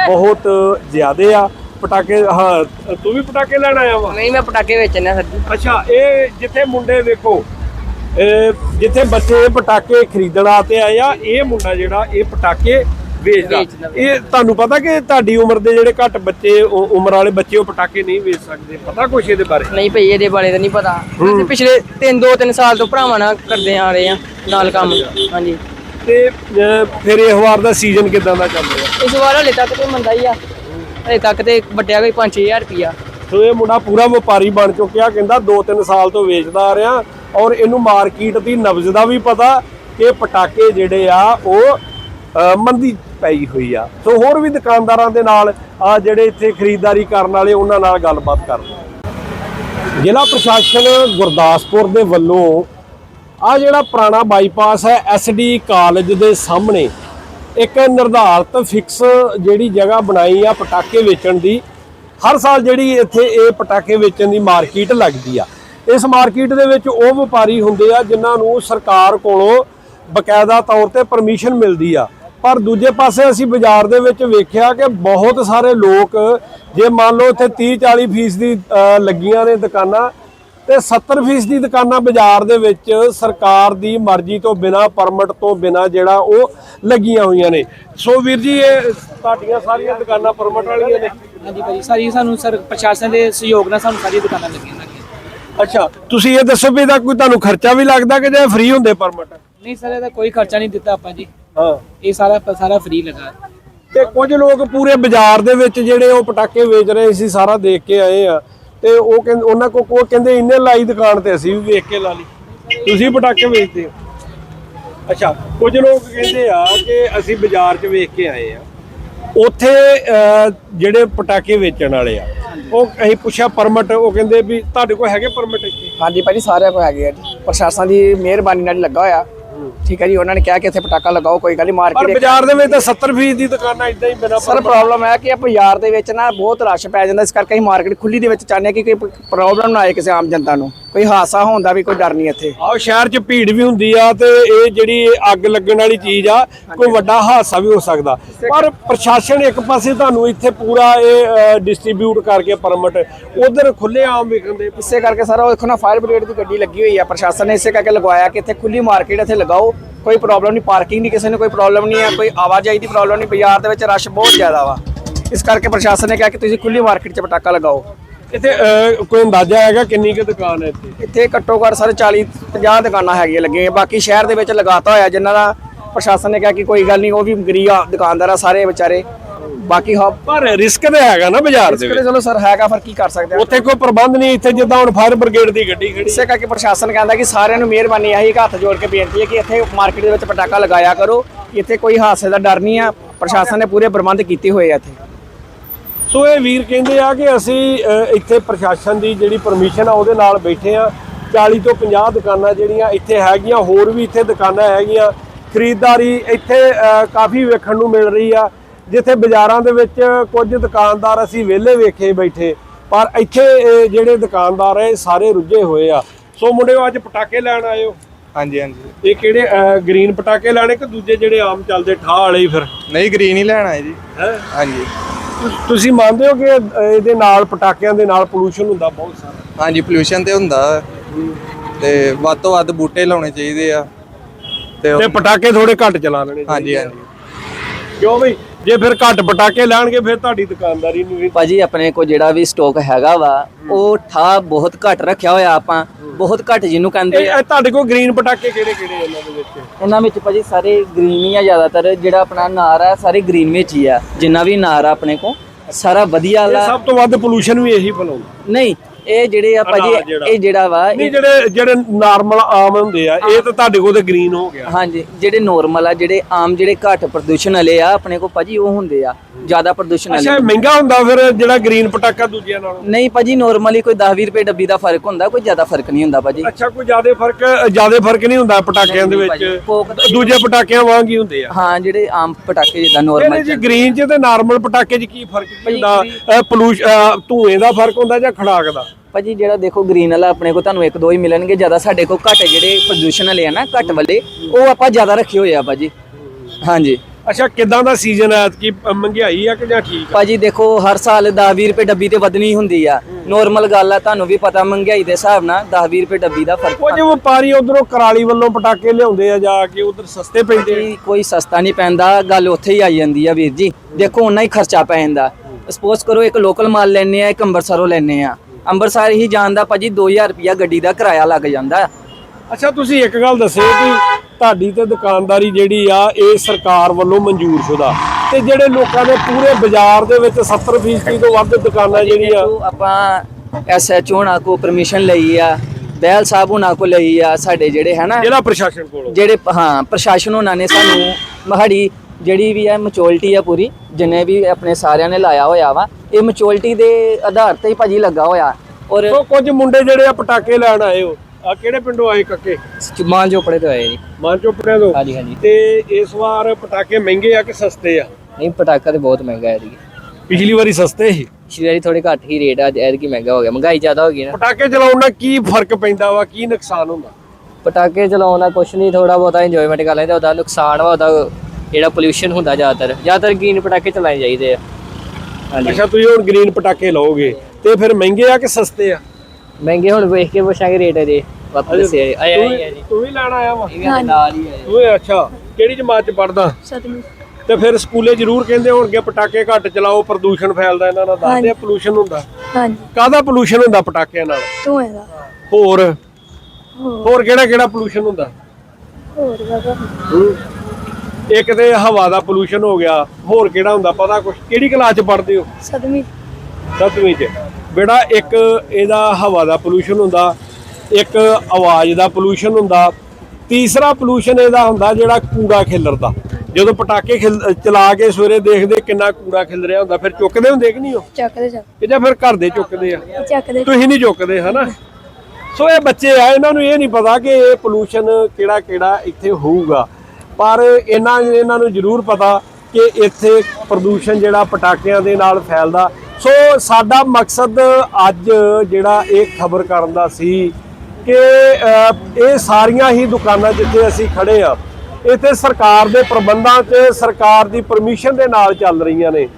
A: ਬਹੁਤ ਜ਼ਿਆਦੇ ਆ। ਪਟਾਕੇ ਹਾਂ ਤੂੰ ਵੀ ਪਟਾਕੇ ਲੈਣ ਆਇਆ ਵਾ?
H: ਨਹੀਂ ਮੈਂ ਪਟਾਕੇ ਵੇਚਣੇ ਸਰ ਜੀ।
A: ਅੱਛਾ ਇਹ ਜਿੱਥੇ ਮੁੰਡੇ ਵੇਖੋ ਇਹ ਜਿੱਥੇ ਬੱਚੇ ਪਟਾਕੇ ਖਰੀਦਣ ਆਤੇ ਆਏ ਆ ਇਹ ਮੁੰਡਾ ਜਿਹੜਾ ਇਹ ਪਟਾਕੇ ਵੇਚਦਾ। ਇਹ ਤੁਹਾਨੂੰ ਪਤਾ ਕਿ ਤੁਹਾਡੀ ਉਮਰ ਦੇ ਜਿਹੜੇ ਘੱਟ ਬੱਚੇ ਉਮਰ ਵਾਲੇ ਬੱਚੇ ਉਹ ਪਟਾਕੇ ਨਹੀਂ ਵੇਚ ਸਕਦੇ? ਪਤਾ ਕੁਛ ਇਹਦੇ ਬਾਰੇ?
H: ਨਹੀਂ ਭਈ ਇਹਦੇ ਬਾਰੇ ਤਾਂ ਨਹੀਂ ਪਤਾ। ਅਸੀਂ ਪਿਛਲੇ 3 2 3 ਸਾਲ ਤੋਂ ਭਰਾਵਾਂ ਨਾਲ ਕਰਦੇ ਆ ਰਹੇ ਆ ਨਾਲ ਕੰਮ। ਹਾਂਜੀ।
A: ਤੇ ਫਿਰ ਇਹ ਵਾਰ ਦਾ ਸੀਜ਼ਨ ਕਿਦਾਂ ਦਾ ਚੱਲ ਰਿਹਾ?
H: ਇਸ ਵਾਰ ਹਲੇ ਤੱਕ ਤੇ ਮੰਦਾ ਹੀ ਆ। ਹਲੇ ਤੱਕ ਤੇ ਵੱਡਿਆ ਕੋਈ 5-6000 ਰੁਪਿਆ
A: ਸੋ ਇਹ ਮੁੰਡਾ ਪੂਰਾ ਵਪਾਰੀ ਬਣ ਚੁੱਕਿਆ, ਕਹਿੰਦਾ 2-3 ਸਾਲ ਤੋਂ ਵੇਚਦਾ ਆ ਰਿਹਾ। ਔਰ ਇਹਨੂੰ ਮਾਰਕੀਟ ਦੀ ਨਬਜ਼ ਦਾ ਵੀ ਪਤਾ ਕਿ ਪਟਾਕੇ ਜਿਹੜੇ ਆ, ਉਹ ਮੰਦੀ ਪਈ ਹੋਈ ਆ। ਸੋ ਹੋਰ ਵੀ ਦੁਕਾਨਦਾਰਾਂ ਦੇ ਨਾਲ ਆ ਜਿਹੜੇ ਇੱਥੇ ਖਰੀਦਦਾਰੀ ਕਰਨ ਵਾਲੇ, ਉਹਨਾਂ ਨਾਲ ਗੱਲਬਾਤ ਕਰਦੇ ਜ਼ਿਲ੍ਹਾ ਪ੍ਰਸ਼ਾਸਨ ਗੁਰਦਾਸਪੁਰ ਦੇ ਵੱਲੋਂ ਆ ਜਿਹੜਾ ਪੁਰਾਣਾ ਬਾਈਪਾਸ ਹੈ ਐਸਡੀ ਕਾਲਜ ਦੇ ਸਾਹਮਣੇ ਇੱਕ ਨਿਰਧਾਰਤ ਫਿਕਸ ਜਿਹੜੀ ਜਗ੍ਹਾ ਬਣਾਈ ਆ ਪਟਾਕੇ ਵੇਚਣ ਦੀ, ਹਰ ਸਾਲ ਜਿਹੜੀ ਇੱਥੇ ਇਹ ਪਟਾਕੇ ਵੇਚਣ ਦੀ ਮਾਰਕੀਟ ਲੱਗਦੀ ਆ। ਇਸ ਮਾਰਕੀਟ ਦੇ ਵਿੱਚ ਉਹ ਵਪਾਰੀ ਹੁੰਦੇ ਆ ਜਿਨ੍ਹਾਂ ਨੂੰ ਸਰਕਾਰ ਕੋਲੋਂ ਬਕਾਇਦਾ ਤੌਰ ਤੇ ਪਰਮਿਸ਼ਨ ਮਿਲਦੀ ਆ। ਪਰ ਦੂਜੇ ਪਾਸੇ ਅਸੀਂ ਬਾਜ਼ਾਰ ਦੇ ਵਿੱਚ ਵੇਖਿਆ ਕਿ ਬਹੁਤ ਸਾਰੇ ਲੋਕ, ਜੇ ਮੰਨ ਲਓ ਇੱਥੇ 30 40 ਫੀਸਦੀ ਲੱਗੀਆਂ ਨੇ ਦੁਕਾਨਾਂ ਤੇ 70% ਦੀ ਦੁਕਾਨਾਂ ਬਾਜ਼ਾਰ ਦੇ ਵਿੱਚ ਸਰਕਾਰ ਦੀ ਮਰਜ਼ੀ ਤੋਂ ਬਿਨਾ ਪਰਮਿਟ ਤੋਂ ਬਿਨਾ ਜਿਹੜਾ ਉਹ ਲੱਗੀਆਂ ਹੋਈਆਂ ਨੇ। ਸੋ ਵੀਰ ਜੀ ਇਹ ਤੁਹਾਡੀਆਂ ਸਾਰੀਆਂ ਦੁਕਾਨਾਂ ਪਰਮਿਟ ਵਾਲੀਆਂ ਨੇ?
I: ਹਾਂਜੀ ਭਾਜੀ ਸਾਰੀ ਸਾਨੂੰ ਸਰ ਪ੍ਰਸ਼ਾਸਨ ਦੇ ਸਹਿਯੋਗ ਨਾਲ ਸਾਨੂੰ ਸਾਰੀ ਦੁਕਾਨਾਂ ਲੱਗੀਆਂ ਲੱਗੀਆਂ
A: ਅੱਛਾ ਤੁਸੀਂ ਇਹ ਦੱਸੋ ਵੀ ਇਹਦਾ ਕੋਈ ਤੁਹਾਨੂੰ ਖਰਚਾ ਵੀ ਲੱਗਦਾ ਕਿ ਜਾਂ ਫ੍ਰੀ ਹੁੰਦੇ ਪਰਮਿਟ
I: ਨਹੀਂ ਸਰ ਇਹਦਾ ਕੋਈ ਖਰਚਾ ਨਹੀਂ ਦਿੱਤਾ ਆਪਾਂ ਜੀ।
A: ਹਾਂ।
I: ਇਹ ਸਾਰਾ ਸਾਰਾ ਫ੍ਰੀ ਲਗਾ।
A: ਤੇ ਕੁਝ ਲੋਕ ਪੂਰੇ ਬਾਜ਼ਾਰ ਦੇ ਵਿੱਚ ਜਿਹੜੇ ਉਹ ਪਟਾਕੇ ਵੇਚ ਰਹੇ ਸੀ ਸਾਰਾ ਦੇਖ ਕੇ ਆਏ ਆ। ਤੇ ਉਹ ਕਹਿੰਦੇ ਉਹਨਾਂ ਕੋ ਕੋ ਕਹਿੰਦੇ ਇੰਨੇ ਲਾਈ ਦੁਕਾਨ ਤੇ ਅਸੀਂ ਵੀ ਵੇਖ ਕੇ ਲਾ ਲਈ। ਤੁਸੀਂ ਪਟਾਕੇ ਵੇਚਦੇ ਹੋ। ਅੱਛਾ, ਕੁਝ ਲੋਕ ਕਹਿੰਦੇ ਆ ਕਿ ਅਸੀਂ ਬਾਜ਼ਾਰ 'ਚ ਵੇਖ ਕੇ ਆਏ ਆ। ਉੱਥੇ ਜਿਹੜੇ ਪਟਾਕੇ ਵੇਚਣ ਵਾਲੇ ਆ, ਉਹ ਅਸੀਂ ਪੁੱਛਿਆ ਪਰਮਿਟ, ਉਹ ਕਹਿੰਦੇ ਵੀ ਤੁਹਾਡੇ ਕੋਲ ਹੈਗੇ ਪਰਮਿਟ ਇੱਥੇ?
I: ਹਾਂਜੀ ਭਾਜੀ, ਸਾਰਿਆਂ ਕੋਲ ਹੈਗੇ ਆ ਜੀ। ਪ੍ਰਸ਼ਾਸਨ ਦੀ ਮਿਹਰਬਾਨੀ ਨਾਲ ਲੱਗਾ ਹੋਇਆ। ਠੀਕ ਹੈ ਜੀ ਉਹਨਾਂ ਨੇ ਕਿਹਾ ਕਿ ਇੱਥੇ ਪਟਾਕਾ ਲਗਾਓ ਕੋਈ ਗੱਲ ਨਹੀਂ
A: ਪਰ
I: ਮਾਰਕੀਟ
A: ਬਾਜ਼ਾਰ ਦੇ ਵਿੱਚ ਤਾਂ 70% ਦੀ ਦੁਕਾਨਾਂ ਇਦਾਂ ਹੀ ਬਿਨਾਂ
I: ਸਰ ਪ੍ਰੋਬਲਮ ਹੈ ਕਿ ਇਹ ਬਾਜ਼ਾਰ ਦੇ ਵਿੱਚ ਨਾ ਬਹੁਤ ਰਸ਼ ਪੈ ਜਾਂਦਾ ਇਸ ਕਰਕੇ ਅਸੀਂ ਮਾਰਕੀਟ ਖੁੱਲੀ ਦੇ ਵਿੱਚ ਚਾਹੁੰਦੇ ਹਾਂ ਕਿ ਕੋਈ ਪ੍ਰੋਬਲਮ ਨਾ ਆਏ ਕਿਸੇ ਆਮ ਜਨਤਾ ਨੂੰ। ਕੋਈ ਹਾਦਸਾ ਹੋਣ ਦਾ ਵੀ ਕੋਈ ਡਰ ਨਹੀਂ ਇੱਥੇ।
A: ਆਹ ਸ਼ਹਿਰ 'ਚ ਭੀੜ ਵੀ ਹੁੰਦੀ ਆ ਤੇ ਇਹ ਜਿਹੜੀ ਅੱਗ ਲੱਗਣ ਵਾਲੀ ਚੀਜ਼ ਆ ਕੋਈ ਵੱਡਾ ਹਾਦਸਾ ਵੀ ਹੋ ਸਕਦਾ। ਪਰ ਪ੍ਰਸ਼ਾਸਨ ਇੱਕ ਪਾਸੇ ਤੁਹਾਨੂੰ ਇੱਥੇ ਪੂਰਾ ਇਹ ਡਿਸਟ੍ਰੀਬਿਊਟ ਕਰਕੇ ਪਰਮਿਟ ਉਧਰ ਖੁੱਲੇ ਆਮ ਵਿਕਣ ਦੇ
I: ਇਸੇ ਕਰਕੇ ਸਰ ਉਹ ਦੇਖੋ ਨਾ ਫਾਇਰ ਬ੍ਰਿਗੇਡ ਦੀ ਗੱਡੀ ਲੱਗੀ ਹੋਈ ਆ ਪ੍ਰਸ਼ਾਸਨ ਨੇ ਇਸੇ ਕਰਕੇ ਲਗਵਾਇਆ ਕਿ ਇੱਥੇ ਖੁੱਲੀ ਮਾਰਕੀਟ ਇੱਥੇ ਲਗਾਓ ਕੋਈ ਪ੍ਰੋਬਲਮ ਨਹੀਂ ਪਾਰਕਿੰਗ ਦੀ ਕਿਸੇ ਨੂੰ ਕੋਈ ਪ੍ਰੋਬਲਮ ਨਹੀਂ ਹੈ ਕੋਈ ਆਵਾਜਾਈ ਦੀ ਪ੍ਰੋਬਲਮ ਨਹੀਂ ਬਾਜ਼ਾਰ ਦੇ ਵਿੱਚ ਰਸ਼ ਬਹੁਤ ਜ਼ਿਆਦਾ ਵਾ। ਇਸ ਕਰਕੇ ਪ੍ਰਸ਼ਾਸਨ ਨੇ ਕਿਹਾ ਕਿ ਤੁਸੀਂ ਖੁੱਲੀ ਮਾਰਕੀਟ 'ਚ ਪਟਾਕਾ ਲਗਾਓ।
A: ਇੱਥੇ ਅਹ, ਕੋਈ ਅੰਦਾਜ਼ਾ ਹੈਗਾ ਕਿੰਨੀ ਕੁ ਦੁਕਾਨ ਹੈ ਇੱਥੇ?
I: ਇੱਥੇ ਘੱਟੋ ਘੱਟ ਸਾਰੇ 40 50 ਦੁਕਾਨਾਂ ਹੈਗੀਆਂ ਲੱਗੀਆਂ ਬਾਕੀ ਸ਼ਹਿਰ ਦੇ ਵਿੱਚ ਲਗਾਤਾ ਹੋਇਆ ਜਿਨ੍ਹਾਂ ਦਾ ਪ੍ਰਸ਼ਾਸਨ ਨੇ ਕਿਹਾ ਕਿ ਕੋਈ ਗੱਲ ਨਹੀਂ ਉਹ ਵੀ ਗਰੀਬ ਆ ਦੁਕਾਨਦਾਰ ਆ ਸਾਰੇ ਵਿਚਾਰੇ। ਬਾਕੀ ਹਬ
A: ਪਰ ਰਿਸਕ ਤੇ ਹੈਗਾ ਨਾ ਬਾਜ਼ਾਰ ਦੇ ਵਿੱਚ।
I: ਚਲੋ ਸਰ ਹੈਗਾ ਫਿਰ ਕੀ ਕਰ ਸਕਦੇ ਆ?
A: ਉੱਥੇ ਕੋਈ ਪ੍ਰਬੰਧ ਨਹੀਂ ਇੱਥੇ ਜਿੱਦਾਂ ਹੁਣ ਫਾਇਰ ਬ੍ਰਿਗੇਡ ਦੀ ਗੱਡੀ ਖੜੀ।
I: ਇਸੇ ਕਰਕੇ ਪ੍ਰਸ਼ਾਸਨ ਕਹਿੰਦਾ ਕਿ ਸਾਰਿਆਂ ਨੂੰ ਮਿਹਰਬਾਨੀ ਆਹੀ ਹੱਥ ਜੋੜ ਕੇ ਬੇਨਤੀ ਹੈ ਕਿ ਇੱਥੇ ਮਾਰਕੀਟ ਦੇ ਵਿੱਚ ਪਟਾਕਾ ਲਗਾਇਆ ਕਰੋ। ਇੱਥੇ ਕੋਈ ਹਾਦਸੇ ਦਾ ਡਰ ਨਹੀਂ ਆ। ਪ੍ਰਸ਼ਾਸਨ ਨੇ ਪੂਰੇ ਪ੍ਰਬੰਧ ਕੀਤੇ ਹੋਏ ਆ ਇੱਥੇ।
A: ਸੋ ਇਹ ਵੀਰ ਕਹਿੰਦੇ ਆ ਕਿ ਅਸੀਂ ਇੱਥੇ ਪ੍ਰਸ਼ਾਸਨ ਦੀ ਜਿਹੜੀ ਪਰਮਿਸ਼ਨ ਆ ਉਹਦੇ ਨਾਲ ਬੈਠੇ ਆ। 40 ਤੋਂ 50 ਦੁਕਾਨਾਂ ਜਿਹੜੀਆਂ ਇੱਥੇ ਹੈਗੀਆਂ ਹੋਰ ਵੀ ਇੱਥੇ ਦੁਕਾਨਾਂ ਹੈਗੀਆਂ। ਖਰੀਦਦਾਰੀ ਇੱਥੇ ਕਾਫੀ ਵੇਖਣ ਨੂੰ ਮਿਲ ਰਹੀ ਆ। ਜਿੱਥੇ ਬਾਜ਼ਾਰਾਂ ਦੇ ਵਿੱਚ ਕੁਝ ਦੁਕਾਨਦਾਰ ਅਸੀਂ ਵਿਹਲੇ ਵੇਖੇ ਬੈਠੇ ਪਰ ਇੱਥੇ ਜਿਹੜੇ ਦੁਕਾਨਦਾਰ ਇਹ ਸਾਰੇ ਰੁੱਝੇ ਹੋਏ ਆ। ਸੋ ਮੁੰਡਿਓ ਅੱਜ ਪਟਾਕੇ ਲੈਣ ਆਇਓ।
C: ਹਾਂਜੀ ਹਾਂਜੀ।
A: ਇਹ ਕਿਹੜੇ ਗ੍ਰੀਨ ਪਟਾਕੇ ਲੈਣੇ ਕਿ ਦੂਜੇ ਜਿਹੜੇ ਆਮ ਚੱਲਦੇ ਠਾਹ ਵਾਲੇ ਹੀ ਫਿਰ?
C: ਨਹੀਂ ਗ੍ਰੀਨ ਹੀ ਲੈਣਾ ਹੈ ਜੀ।
A: ਹੈਂ?
C: ਹਾਂਜੀ।
A: ਤੁਸੀਂ ਮੰਨਦੇ ਹੋ ਕਿ ਇਹਦੇ ਨਾਲ ਪਟਾਕਿਆਂ ਦੇ ਨਾਲ ਪੋਲੂਸ਼ਨ ਹੁੰਦਾ ਬਹੁਤ ਸਾਰਾ?
C: ਹਾਂਜੀ ਪੋਲੂਸ਼ਨ ਤੇ ਹੁੰਦਾ। ਤੇ ਵੱਧ ਤੋਂ ਵੱਧ ਬੂਟੇ ਲਾਉਣੇ ਚਾਹੀਦੇ ਆ। ਤੇ
A: ਪਟਾਕੇ ਥੋੜੇ ਘੱਟ ਚਲਾ ਲੈਣੇ
C: ਹਾਂਜੀ। ਹਾਂਜੀ।
A: ਕਿਉਂ ਬਈ? ਜੇ ਫਿਰ ਘੱਟ ਪਟਾਕੇ ਲੈਣਗੇ ਫਿਰ ਤੁਹਾਡੀ ਦੁਕਾਨਦਾਰੀ ਨੂੰ ਵੀ
H: ਭਾਜੀ ਆਪਣੇ ਕੋ ਜਿਹੜਾ ਵੀ ਸਟਾਕ ਹੈਗਾ ਵਾ ਉਹ ਠਾ ਬਹੁਤ ਘੱਟ ਰੱਖਿਆ ਹੋਇਆ ਆਪਾਂ। ਬਹੁਤ ਘੱਟ ਜਿਹਨੂੰ
A: ਇਹ
H: ਕਹਿੰਦੇ ਆ।
A: ਇਹ ਤੁਹਾਡੇ ਕੋਲ ਗ੍ਰੀਨ ਪਟਾਕੇ ਕਿਹੜੇ ਕਿਹੜੇ ਇਹਨਾਂ ਦੇ ਵਿੱਚ?
H: ਇਹਨਾਂ ਵਿੱਚ ਭਾਜੀ ਸਾਰੇ ਗ੍ਰੀਨ ਹੀ ਆ ਜ਼ਿਆਦਾਤਰ। ਜਿਹੜਾ ਆਪਣਾ ਨਾਰ ਆ ਸਾਰੇ ਗ੍ਰੀਨ ਵਿੱਚ ਹੀ ਆ। ਜਿੰਨਾ ਵੀ ਨਾਰ ਆ ਆਪਣੇ ਕੋ ਸਾਰਾ ਵਧੀਆ
A: ਇਹ
H: ਵਾਲਾ।
A: ਸਭ ਤੋਂ ਵੱਧ ਪੋਲੂਸ਼ਨ ਵੀ ਇਹੀ ਫੈਲਾਉਂਦਾ।
H: ਨਹੀਂ ਇਹ ਜਿਹੜੇ ਆ ਭਾਜੀ। ਇਹ ਜਿਹੜਾ ਵਾ
A: ਨਹੀਂ ਜਿਹੜੇ ਜਿਹੜੇ ਨਾਰਮਲ ਆਮ ਹੁੰਦੇ ਆ ਇਹ ਤਾਂ ਤੁਹਾਡੇ ਕੋਲ ਤੇ ਗ੍ਰੀਨ ਹੋ ਗਿਆ।
H: ਹਾਂਜੀ ਜਿਹੜੇ ਨੋਰਮਲ ਆ ਜਿਹੜੇ ਆਮ ਜਿਹੜੇ ਘੱਟ ਪ੍ਰਦੂਸ਼ਣ ਵਾਲੇ ਆ ਆਪਣੇ ਕੋ ਭਾਜੀ ਉਹ ਹੁੰਦੇ ਆ ਜ਼ਿਆਦਾ ਪ੍ਰਦੂਸ਼ਣ
A: ਅੱਛਾ
H: ਵਾਲੇ
A: ਇਹ ਮਹਿੰਗਾ ਹੁੰਦਾ ਫਿਰ ਜਿਹੜਾ ਗ੍ਰੀਨ ਪਟਾਕਾ ਦੂਜਿਆਂ ਨਾਲੋਂ?
H: ਨਹੀਂ ਭਾਜੀ ਨਾਰਮਲੀ ਕੋਈ 10 20 ਰੁਪਏ ਡੱਬੀ ਦਾ ਫ਼ਰਕ ਹੁੰਦਾ ਕੋਈ ਜ਼ਿਆਦਾ ਫ਼ਰਕ ਨਹੀਂ ਹੁੰਦਾ ਭਾਜੀ।
A: ਅੱਛਾ ਕੋਈ ਜ਼ਿਆਦਾ ਫ਼ਰਕ ਜ਼ਿਆਦਾ ਫ਼ਰਕ ਨਹੀਂ ਹੁੰਦਾ ਪਟਾਕਿਆਂ ਦੇ ਵਿੱਚ? ਦੂਜੇ ਪਟਾਕਿਆਂ ਵਾਂਗ ਹੀ ਹੁੰਦੇ ਆ।
H: ਹਾਂ ਜਿਹੜੇ ਆਮ ਪਟਾਕੇ ਜਿੱਦਾਂ ਨਾਰਮਲ
A: ਚ ਗ੍ਰੀਨ ਚ ਤੇ ਨਾਰਮਲ ਪਟਾਕੇ ਚ ਕੀ ਫ਼ਰਕ ਹੁੰਦਾ ਪੋਲੂਸ਼ਨ ਧੂਏ ਦਾ ਫ਼ਰਕ ਹੁੰਦਾ ਜਾਂ ਖੜਾਕ ਦਾ?
H: ਭਾਜੀ ਜਿਹੜਾ ਦੇਖੋ ਗ੍ਰੀਨ ਵਾਲਾ ਆਪਣੇ ਕੋ ਤੁਹਾਨੂੰ ਇੱਕ ਦੋ ਹੀ ਮਿਲਣਗੇ ਜ਼ਿਆਦਾ ਸਾਡੇ ਕੋ ਘੱਟ ਜਿਹੜੇ ਪ੍ਰਦੂਸ਼ਣ ਵਾਲੇ ਆ ਨਾ ਘੱਟ ਵਾਲੇ ਉਹ ਆਪਾਂ ਜ਼ਿਆਦਾ ਰੱਖੇ ਹੋਏ ਆ ਭਾਜੀ। ਹਾਂਜੀ।
A: ਅੱਛਾ ਕਿਦਾਂ ਦਾ ਸੀਜ਼ਨ ਹੈ ਕਿ ਮਹਿੰਗਾਈ ਆ ਕਿ ਜਾਂ ਠੀਕ ਆ?
H: ਭਾਜੀ ਦੇਖੋ ਹਰ ਸਾਲ 10 20 ਰੁਪਏ ਡੱਬੀ ਤੇ ਵਧਣੀ ਹੁੰਦੀ ਆ। ਨੋਰਮਲ ਗੱਲ ਆ ਤੁਹਾਨੂੰ ਵੀ ਪਤਾ ਮਹਿੰਗਾਈ ਦੇ ਹਿਸਾਬ ਨਾਲ 10 20 ਰੁਪਏ ਡੱਬੀ ਦਾ ਫ਼ਰਕ
A: ਕੁਝ ਵਪਾਰੀ ਉਧਰੋਂ ਕਰਾਲੀ ਵੱਲੋਂ ਪਟਾਕੇ ਲਿਆਉਂਦੇ ਆ ਜਾ ਕੇ ਉਧਰ ਸਸਤੇ ਪੈਂਦੇ ਆ?
H: ਕੋਈ ਕੋਈ ਸਸਤਾ ਨਹੀਂ ਪੈਂਦਾ ਗੱਲ ਉੱਥੇ ਹੀ ਆਈ ਜਾਂਦੀ ਆ ਵੀਰ ਜੀ। ਦੇਖੋ ਉਨਾ ਹੀ ਖਰਚਾ ਪੈ ਜਾਂਦਾ। ਸਪੋਜ਼ ਕਰੋ ਇੱਕ ਲੋਕਲ ਮਾਲ ਲੈਣੇ ਆ ਇੱਕ ਅੰਮ੍ਰਿਤਸਰੋਂ ਲੈਣੇ ਆ। ਅੰਮ੍ਰਿਤਸਰ ਹੀ ਜਾਣ ਦਾ ਭਾਜੀ 2000 ਰੁਪਿਆ ਗੱਡੀ ਦਾ ਕਿਰਾਇਆ ਲੱਗ ਜਾਂਦਾ।
A: ਅੱਛਾ ਤੁਸੀਂ ਇੱਕ ਗੱਲ ਦੱਸਿਓ ਕਿ ਤੁਹਾਡੀ ਤੇ ਦੁਕਾਨਦਾਰੀ ਜਿਹੜੀ ਆ ਇਹ ਸਰਕਾਰ ਵੱਲੋਂ ਮਨਜ਼ੂਰ ਸ਼ੁਦਾ। ਤੇ ਜਿਹੜੇ ਲੋਕਾਂ ਦੇ ਪੂਰੇ ਬਾਜ਼ਾਰ ਦੇ ਵਿੱਚ 70% ਤੋਂ ਵੱਧ ਦੁਕਾਨਾਂ ਜਿਹੜੀਆਂ
H: ਆਪਾਂ ਐਸਐਚਓ ਨਾਲ ਕੋ ਪਰਮਿਸ਼ਨ ਲਈ ਆ ਬੈਲ ਸਾਹਿਬ ਉਹਨਾਂ ਕੋ ਲਈ ਆ ਸਾਡੇ ਜਿਹੜੇ ਹੈ ਨਾ
A: ਜ਼ਿਲ੍ਹਾ ਪ੍ਰਸ਼ਾਸਨ ਕੋਲੋਂ।
H: ਜਿਹੜੇ ਹਾਂ ਪ੍ਰਸ਼ਾਸਨ ਉਹਨਾਂ ਨੇ ਸਾਨੂੰ ਮਹਾੜੀ ਜਿਹੜੀ ਵੀ ਹੈ ਮੈਚੋਰਿਟੀ ਆ ਪੂਰੀ ਜਿੰਨੇ ਵੀ ਆਪਣੇ ਸਾਰਿਆਂ ਨੇ ਲਾਇਆ ਹੋਇਆ ਵਾ ਇਹ ਮੈਚੋਰਿਟੀ ਦੇ ਆਧਾਰ ਤੇ ਹੀ ਭਾਜੀ ਲੱਗਾ ਹੋਇਆ। ਔਰ
A: ਸੋ ਕੁਝ ਮੁੰਡੇ ਜਿਹੜੇ ਆ ਪਟਾਕੇ ਲੈਣ ਆਏ ਹੋ ਆ ਕਿਹੜੇ ਪਿੰਡੋਂ ਆਏ ਕੱਕੇ?
H: ਮਾਨ ਚੋਪੜੇ ਤੋਂ ਆਏ ਜੀ।
A: ਮਾਨਚੋਪੜਿਆਂ ਤੋਂ?
H: ਹਾਂਜੀ ਹਾਂਜੀ।
A: ਤੇ ਇਸ ਵਾਰ ਪਟਾਕੇ ਮਹਿੰਗੇ ਆ ਕਿ ਸਸਤੇ ਆ?
H: ਨਹੀਂ ਪਟਾਕਾ ਤੇ ਬਹੁਤ ਮਹਿੰਗਾ ਹੈ ਜੀ।
A: ਪਿਛਲੀ ਵਾਰੀ ਸਸਤੇ ਸੀ?
H: ਸ਼ਿਰਾਰੀ ਥੋੜੇ ਘੱਟ ਹੀ ਰੇਟ ਆ ਐਰ ਕੀ ਮਹਿੰਗਾ ਹੋ ਗਿਆ ਮਹਿੰਗਾਈ ਜ਼ਿਆਦਾ ਹੋ ਗਈ ਨਾ।
A: ਪਟਾਕੇ ਚਲਾਉਣ ਨਾਲ ਕੀ ਫ਼ਰਕ ਪੈਂਦਾ ਵਾ ਕੀ ਨੁਕਸਾਨ ਹੁੰਦਾ?
H: ਪਟਾਕੇ ਚਲਾਉਣ ਨਾਲ ਕੁਛ ਨਹੀਂ ਥੋੜਾ ਬਹੁਤਾ ਇੰਜੋਇਮੈਂਟ ਕਰ ਲੈਂਦੇ ਉਹਦਾ ਨੁਕਸਾਨ ਵਾ ਉਹਦਾ ਜਿਹੜਾ ਪੋਲੂਸ਼ਨ ਹੁੰਦਾ ਜ਼ਿਆਦਾਤਰ ਜ਼ਿਆਦਾਤਰ ਗ੍ਰੀਨ ਪਟਾਕੇ ਚਲਾਏ ਚਾਹੀਦੇ ਆ। ਹਾਂਜੀ।
A: ਅੱਛਾ ਤੁਸੀਂ ਹੁਣ ਗ੍ਰੀਨ ਪਟਾਕੇ ਲਓਗੇ ਤੇ ਫਿਰ ਮਹਿੰਗੇ ਆ ਕਿ ਸਸਤੇ ਆ?
H: ਮਹਿੰਗੇ ਹੁਣ ਵੇਖ ਕੇ ਪੁੱਛਾਂਗੇ ਰੇਟ ਇਹਦੇ ਵਾਪਸ ਦੱਸਿਆ ਜੀ ਆਇਆ ਜੀ।
A: ਤੂੰ ਵੀ ਲੈਣ ਆਇਆ ਵਾ?
H: ਇਹ ਵੀ ਨਾਲ ਹੀ ਹੈ
A: ਓਏ ਅੱਛਾ। ਕਿਹੜੀ ਜਮਾਤ ਚ ਪੜਦਾ
B: ਸਤਵੀਂ।
A: ਤੇ ਫਿਰ ਸਕੂਲੇ ਜ਼ਰੂਰ ਕਹਿੰਦੇ ਹੋਣਗੇ ਪਟਾਕੇ ਘੱਟ ਚਲਾਓ ਪ੍ਰਦੂਸ਼ਣ ਫੈਲਦਾ ਇਹਨਾਂ ਨਾਲ ਦੱਸਦੇ ਪੋਲੂਸ਼ਨ ਹੁੰਦਾ।
B: ਹਾਂਜੀ।
A: ਕਾਹਦਾ ਪੋਲੂਸ਼ਨ ਹੁੰਦਾ ਪਟਾਕਿਆਂ ਨਾਲ?
B: ਧੂਏ ਦਾ।
A: ਹੋਰ। ਹੋਰ। ਕਿਹੜਾ ਕਿਹੜਾ ਪੋਲੂਸ਼ਨ ਹੁੰਦਾ?
B: ਹੋਰ ਬਾਬਾ।
A: ਹੂੰ। ਇੱਕ ਤੇ ਹਵਾ ਦਾ ਪੋਲੂਸ਼ਨ ਹੋ ਗਿਆ ਹੋਰ ਕਿਹੜਾ ਹੁੰਦਾ ਪਤਾ ਕੁਛ? ਕਿਹੜੀ ਕਲਾਸ ਚ ਪੜਦੇ ਹੋ?
B: ਸਤਵੀਂ
A: ਸੱਤਵੀਂ ਚ। ਬੇੜਾ ਇੱਕ ਇਹਦਾ ਹਵਾ ਦਾ ਪੋਲੂਸ਼ਨ ਹੁੰਦਾ ਇੱਕ ਆਵਾਜ਼ ਦਾ ਪੋਲੂਸ਼ਨ ਹੁੰਦਾ ਤੀਸਰਾ ਪੋਲੂਸ਼ਨ ਇਹਦਾ ਹੁੰਦਾ ਜਿਹੜਾ ਕੂੜਾ ਖਿਲਰਦਾ ਜਦੋਂ ਪਟਾਕੇ ਚਲਾ ਕੇ ਸਵੇਰੇ ਦੇਖਦੇ ਕਿੰਨਾ ਕੂੜਾ ਖਿਲ ਰਿਹਾ ਹੁੰਦਾ ਫਿਰ ਚੁੱਕਦੇ ਹੁੰਦੇ ਕਿ ਨਹੀਂ ਉਹ?
B: ਚੱਕਦੇ ਚੱਕ
A: ਇਹ ਜਾਂ ਫਿਰ ਘਰ ਦੇ ਚੁੱਕਦੇ ਆ?
B: ਚੱਕਦੇ।
A: ਤੁਸੀਂ ਨਹੀਂ ਚੁੱਕਦੇ ਹਨਾ? ਸੋ ਇਹ ਬੱਚੇ ਆ ਇਹਨਾਂ ਨੂੰ ਇਹ ਨਹੀਂ ਪਤਾ ਕਿ ਇਹ ਪੋਲੂਸ਼ਨ ਕਿਹੜਾ ਕਿਹੜਾ ਇੱਥੇ ਹੋਊਗਾ। ਪਰ ਇਹਨਾਂ ਇਹਨਾਂ ਨੂੰ ਜ਼ਰੂਰ ਪਤਾ ਕਿ ਇੱਥੇ ਪ੍ਰਦੂਸ਼ਣ ਜਿਹੜਾ ਪਟਾਕਿਆਂ ਦੇ ਨਾਲ ਫੈਲਦਾ। ਸੋ ਸਾਡਾ ਮਕਸਦ ਅੱਜ ਜਿਹੜਾ ਇਹ ਖਬਰ ਕਰਨ ਦਾ ਸੀ ਕਿ ਇਹ ਸਾਰੀਆਂ ਹੀ ਦੁਕਾਨਾਂ ਜਿੱਥੇ ਅਸੀਂ ਖੜੇ ਆ ਇੱਥੇ ਸਰਕਾਰ ਦੇ ਪ੍ਰਬੰਧਾਂ 'ਚ ਸਰਕਾਰ ਦੀ ਪਰਮਿਸ਼ਨ ਦੇ ਨਾਲ ਚੱਲ ਰਹੀਆਂ ਨੇ।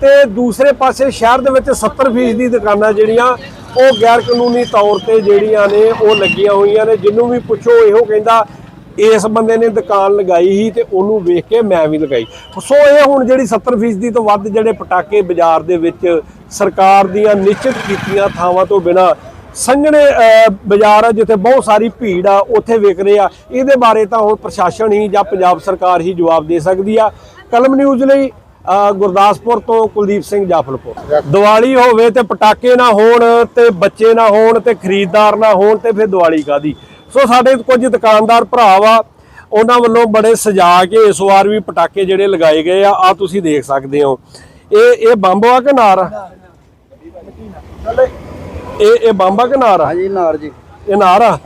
A: ਤੇ ਦੂਸਰੇ ਪਾਸੇ ਸ਼ਹਿਰ ਦੇ ਵਿੱਚ 70% ਦੀ ਦੁਕਾਨਾਂ ਜਿਹੜੀਆਂ, ਉਹ ਗੈਰ ਕਾਨੂੰਨੀ ਤੌਰ ਤੇ ਜਿਹੜੀਆਂ ਨੇ, ਉਹ ਲੱਗੀਆਂ ਹੋਈਆਂ ਨੇ। ਜਿੰਨੂੰ ਵੀ ਪੁੱਛੋ, ਇਹੋ ਕਹਿੰਦਾ ਇਸ ਬੰਦੇ ਨੇ ਦੁਕਾਨ ਲਗਾਈ ਸੀ ਤੇ ਉਹਨੂੰ ਵੇਖ ਕੇ ਮੈਂ ਵੀ ਲਗਾਈ। ਸੋ ਇਹ ਹੁਣ ਜਿਹੜੀ 70% ਤੋਂ ਵੱਧ ਜਿਹੜੇ ਪਟਾਕੇ ਬਾਜ਼ਾਰ ਦੇ ਵਿੱਚ ਸਰਕਾਰ ਦੀਆਂ ਨਿਸ਼ਚਿਤ ਕੀਤੀਆਂ ਥਾਵਾਂ ਤੋਂ ਬਿਨਾ ਸੰਘਣੇ ਬਾਜ਼ਾਰ ਆ ਜਿੱਥੇ ਬਹੁਤ ਸਾਰੀ ਭੀੜ ਆ, ਉੱਥੇ ਵਿਕ ਰਹੇ ਆ। ਇਹਦੇ ਬਾਰੇ ਤਾਂ ਹੁਣ ਪ੍ਰਸ਼ਾਸਨ ਹੀ ਜਾਂ ਪੰਜਾਬ ਸਰਕਾਰ ਹੀ ਜਵਾਬ ਦੇ ਸਕਦੀ ਆ। ਕਲਮ ਨਿਊਜ਼ ਲਈ ਗੁਰਦਾਸਪੁਰ ਤੋਂ ਕੁਲਦੀਪ ਸਿੰਘ ਜਾਫਲਪੁਰ। ਦੀਵਾਲੀ ਹੋਵੇ ਤੇ ਪਟਾਕੇ ਨਾ ਹੋਣ ਤੇ ਬੱਚੇ ਨਾ ਹੋਣ ਤੇ ਖਰੀਦਦਾਰ ਨਾ ਹੋਣ ਤੇ ਫਿਰ ਦੀਵਾਲੀ ਕਾਦੀ ਸੋ ਸਾਡੇ ਕੁਝ ਦੁਕਾਨਦਾਰ ਭਰਾ ਵਾ ਉਹਨਾਂ ਵੱਲੋਂ ਬੜੇ ਸਜਾ ਕੇ ਇਸ ਵਾਰ ਵੀ ਪਟਾਕੇ ਜਿਹੜੇ ਲਗਾਏ ਗਏ ਆ ਆ ਤੁਸੀਂ ਦੇਖ ਸਕਦੇ ਹੋ। ਇਹ ਇਹ ਬੰਬ ਆ ਕਿ ਨਾਰ? ਆ ਇਹ ਇਹ ਬੰਬ ਆ ਕਿ ਨਾਰ? ਆ
E: ਹਾਂਜੀ ਨਾਰ ਜੀ।
A: ਇਹ ਨਾਰ ਆ?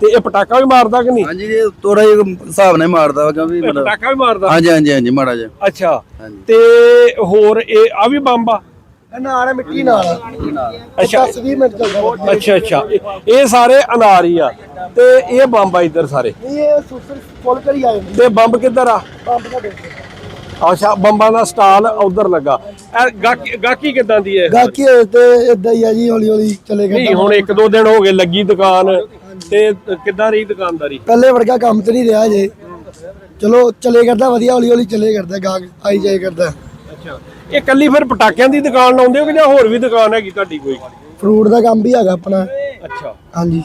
A: ਤੇ ਇਹ ਪਟਾਕਾ ਵੀ ਮਾਰਦਾ ਕਿ ਨਹੀਂ?
E: ਹਾਂਜੀ ਇਹ ਥੋੜਾ ਜਿਹਾ ਹਿਸਾਬ ਨਾਲ ਮਾਰਦਾ ਵਾ ਕਿਉਂਕਿ ਮਤਲਬ
A: ਪਟਾਕਾ ਵੀ ਮਾਰਦਾ?
E: ਹਾਂਜੀ ਹਾਂਜੀ ਹਾਂਜੀ ਮਾੜਾ ਜਿਹਾ।
A: ਅੱਛਾ। ਤੇ ਹੋਰ ਇਹ ਆ ਵੀ ਬੰਬ ਆ?
F: ਨਾਲ ਹੈ ਮਿੱਟੀ ਨਾਲ।
A: ਅੱਛਾ।
F: 10 20 ਮਿੰਟ ਚੱਲਦਾ
A: ਅੱਛਾ ਅੱਛਾ। ਇਹ- ਸਾਰੇ ਅਨਾਰ ਹੀ ਆ ਤੇ ਇਹ ਬੰਬ ਆ ਇੱਧਰ ਸਾਰੇ।
F: ਨਹੀਂ ਇਹ ਸੁਸਰ ਫੁੱਲ ਕਰੀ ਆ ਜਾਂਦੀ।
A: ਤੇ ਬੰਬ ਕਿੱਧਰ ਆ?
F: ਪੰਪ ਦਾ
A: ਅੱਛਾ ਬੰਬਾਂ ਦਾ ਸਟਾਲ ਉਧਰ ਲੱਗਾ। ਗਾਕੀ ਕਿੱਦਾਂ ਦੀ ਹੈ?
F: ਗਾਕੀ ਤੇ ਇਦਾਂ ਹੀ ਆ ਜੀ ਹੌਲੀ ਹੌਲੀ ਚਲੇ
A: ਨਹੀਂ
F: ਕਰਦਾ
A: ਹੁਣ ਇੱਕ ਦੋ ਦਿਨ ਹੋ ਗਏ ਲੱਗੀ ਦੁਕਾਨ ਤੇ ਕਿੱਦਾਂ ਰਹੀ ਦੁਕਾਨਦਾਰੀ?
F: ਪਹਿਲੇ ਵਰਗਾ ਕੰਮ ਤੇ ਨਹੀਂ ਰਿਹਾ ਜੇ। ਚਲੋ ਚਲੇ ਕਰਦਾ ਵਧੀਆ ਹੌਲੀ ਹੌਲੀ ਚਲੇ ਕਰਦਾ ਗਾਹਕ ਆਈ ਜਾਏ ਕਰਦਾ।
A: ਅੱਛਾ। ਇਹ ਕੱਲੀ ਫਿਰ ਪਟਾਕਿਆਂ ਦੀ ਦੁਕਾਨ ਲਾਉਂਦੇ ਹੋ ਕਿ ਜਾਂ ਹੋਰ ਵੀ ਦੁਕਾਨ ਹੈਗੀ ਤੁਹਾਡੀ ਕੋਈ?
F: ਫਰੂਟ ਦਾ ਕੰਮ ਵੀ ਹੈਗਾ ਆਪਣਾ।
A: ਅੱਛਾ।
F: ਹਾਂਜੀ।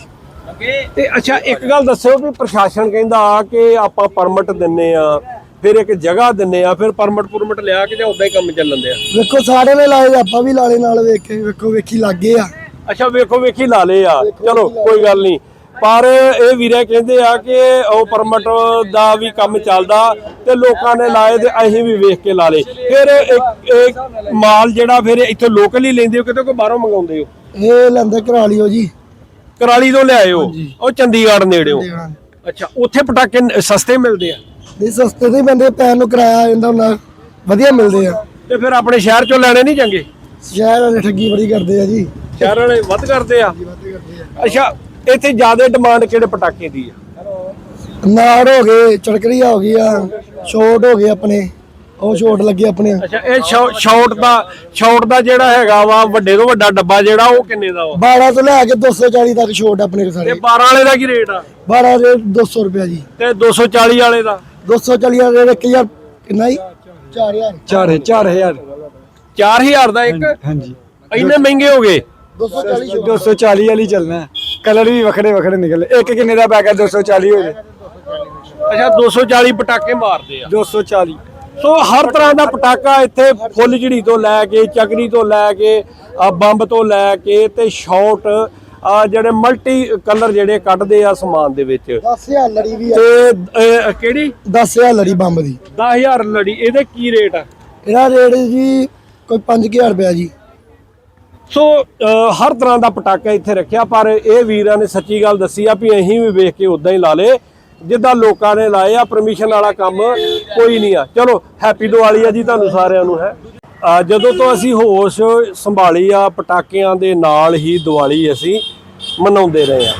A: ਤੇ ਅੱਛਾ ਇੱਕ ਗੱਲ ਦੱਸਿਓ ਵੀ ਪ੍ਰਸ਼ਾਸਨ ਕਹਿੰਦਾ ਕਿ ਆਪਾਂ ਪਰਮਿਟ ਦਿੰਨੇ ਆ ਫਿਰ ਇੱਕ ਜਗ੍ਹਾ ਦਿੰਨੇ ਆ ਫਿਰ ਪਰਮਿਟ ਪੁਰਮਿਟ ਲਿਆ ਕੇ ਜਾਂ ਉਦਾਂ ਹੀ ਕੰਮ ਚੱਲਣ ਦੇ ਆ
F: ਵੇਖੋ ਸਾਰੇ ਨੇ ਲਾਏ ਆਪਾਂ ਵੀ ਲਾਲੇ ਨਾਲ ਵੇਖ ਕੇ ਵੇਖੋ ਵੇਖੀ ਲੱਗੇ ਆ।
A: ਅੱਛਾ ਵੇਖੋ ਵੇਖੀ ਲਾ ਲਏ ਆ। ਚਲੋ ਕੋਈ ਗੱਲ ਨਹੀਂ। ਪਰ ਇਹ ਵੀਰੇ ਕਹਿੰਦੇ ਆ ਕਿ ਉਹ ਪਰਮਿਟ ਦਾ ਵੀ ਕੰਮ ਚੱਲਦਾ ਤੇ ਲੋਕਾਂ ਨੇ ਲਾਏ ਤੇ ਅਸੀਂ ਵੀ ਵੇਖ ਕੇ ਲਾ ਲਏ। ਫਿਰ ਇੱਕ ਇੱਕ ਮਾਲ ਜਿਹੜਾ ਫਿਰ ਇੱਥੋਂ ਲੋਕਲ ਹੀ ਲੈਂਦੇ ਹੋ ਕਿਤੇ ਕੋਈ ਬਾਹਰੋਂ ਮੰਗਾਉਂਦੇ ਹੋ?
F: ਇਹ ਲੈਂਦੇ ਕਰਾ ਲਿਓ ਜੀ।
A: ਕਰਾਲੀ ਤੋਂ ਲਿਆਏ ਹੋ? ਉਹ ਚੰਡੀਗੜ੍ਹ ਨੇੜਿਓ ਅੱਛਾ ਉੱਥੇ ਪਟਾਕੇ ਸਸਤੇ ਮਿਲਦੇ ਆ?
F: ਨਹੀਂ ਸਸਤੇ ਦੇ ਬੰਦੇ ਪੈਨ ਨੂੰ ਕਿਰਾਇਆ ਜਾਂਦਾ ਉਹਨਾਂ ਵਧੀਆ ਮਿਲਦੇ ਆ।
A: ਤੇ ਫਿਰ ਆਪਣੇ ਸ਼ਹਿਰ ਚੋਂ ਲੈਣੇ ਨਹੀਂ ਚੰਗੇ?
F: ਸ਼ਹਿਰ ਵਾਲੇ ਠੱਗੀ ਬੜੀ ਕਰਦੇ ਆ ਜੀ।
A: ਸ਼ਹਿਰ ਵਾਲੇ ਵੱਧ ਕਰਦੇ ਆ। ਅੱਛਾ ਇੱਥੇ ਜ਼ਿਆਦਾ ਡਿਮਾਂਡ ਕਿਹੜੇ ਪਟਾਕੇ ਦੀ ਆ?
F: ਨਾੜ ਹੋ ਗਏ ਚੜਕੜੀਆ ਹੋ ਗਈ ਆ ਸ਼ੋਟ ਹੋ ਗਏ ਆਪਣੇ। ਉਹ ਸ਼ੋਟ ਲੱਗੇ ਆਪਣੇ।
A: ਅੱਛਾ ਇਹ ਸ਼ਾਰਟ ਦਾ ਸ਼ਾਰਟ ਦਾ ਜਿਹੜਾ ਹੈਗਾ ਵਾ ਵੱਡੇ ਤੋਂ ਵੱਡਾ ਡੱਬਾ ਜਿਹੜਾ ਉਹ ਕਿੰਨੇ ਦਾ ਵਾ?
F: 12 ਤੋਂ ਲੈ ਕੇ 240 ਤੱਕ ਸ਼ੋਟ ਆਪਣੇ ਕੋਲ
A: ਤੇ
F: ਸਾਰੇ
A: 12 ਵਾਲੇ ਦਾ ਕੀ ਰੇਟ ਆ?
F: 12 ਦੇ 200 ਰੁਪਿਆ ਜੀ।
A: ਤੇ 240 ਵਾਲੇ ਦਾ?
F: 240 ਦੇ 1000 ਕਿੰਨਾ ਜੀ? 4000
C: 4 4000
A: 4000 ਦਾ ਇੱਕ?
C: ਹਾਂਜੀ
A: ਇੰਨੇ ਮਹਿੰਗੇ ਹੋ ਗਏ?
F: 240 ਸ਼ੋਟ
C: 240 ਵਾਲੀ ਚੱਲਣਾ। ਕਲਰ ਵੀ ਵੱਖਰੇ ਵੱਖਰੇ ਨਿਕਲੇ। ਇੱਕ ਕਿੰਨੇ ਦਾ ਪੈਕ ਹੈ 240 ਹੋ ਗਏ
A: ਅੱਛਾ 240 ਪਟਾਕੇ ਮਾਰਦੇ ਆ।
C: 240
A: ਸੋ ਹਰ ਤਰ੍ਹਾਂ ਦਾ ਪਟਾਕਾ ਇੱਥੇ ਫੁੱਲ ਝੜੀ ਤੋਂ ਲੈ ਕੇ ਚੱਕਰੀ ਤੋਂ ਲੈ ਕੇ ਆ ਬੰਬ ਤੋਂ ਲੈ ਕੇ ਤੇ ਸ਼ਾਟ ਆ ਜਿਹੜੇ ਮਲਟੀ ਕਲਰ ਜਿਹੜੇ ਕੱਢਦੇ ਆ ਸਮਾਨ ਦੇ ਵਿੱਚ।
F: 10000 ਲੜੀ ਵੀ ਆ।
A: ਤੇ ਕਿਹੜੀ?
F: 10000 ਲੜੀ ਬੰਬ ਦੀ।
A: 10000 ਲੜੀ। ਇਹਦੇ ਕੀ ਰੇਟ ਆ?
F: ਇਹਦਾ ਰੇਟ ਜੀ ਕੋਈ 5000 ਰੁਪਿਆ ਜੀ।
A: ਸੋ ਹਰ ਤਰ੍ਹਾਂ ਦਾ ਪਟਾਕਾ ਇੱਥੇ ਰੱਖਿਆ, ਪਰ ਇਹ ਵੀਰਾਂ ਨੇ ਸੱਚੀ ਗੱਲ ਦੱਸੀ ਆ ਵੀ ਅਸੀਂ ਵੀ ਵੇਖ ਕੇ ਉਦਾਂ ਹੀ ਲਾ ਲੇ ਜਿੱਦਾਂ ਲੋਕਾਂ ਨੇ ਲਾਏ ਆ ਪਰਮਿਸ਼ਨ ਵਾਲਾ ਕੰਮ ਕੋਈ ਨਹੀਂ ਆ। ਚਲੋ ਹੈਪੀ ਦੀਵਾਲੀ ਆ ਜੀ ਤੁਹਾਨੂੰ ਸਾਰਿਆਂ ਨੂੰ, ਹੈ। ਜਦੋਂ ਤੋਂ ਅਸੀਂ ਹੋਸ਼ ਸੰਭਾਲੀ ਆ, ਪਟਾਕਿਆਂ ਦੇ ਨਾਲ ਹੀ ਦੀਵਾਲੀ ਅਸੀਂ ਮਨਾਉਂਦੇ ਰਹੇ ਆ।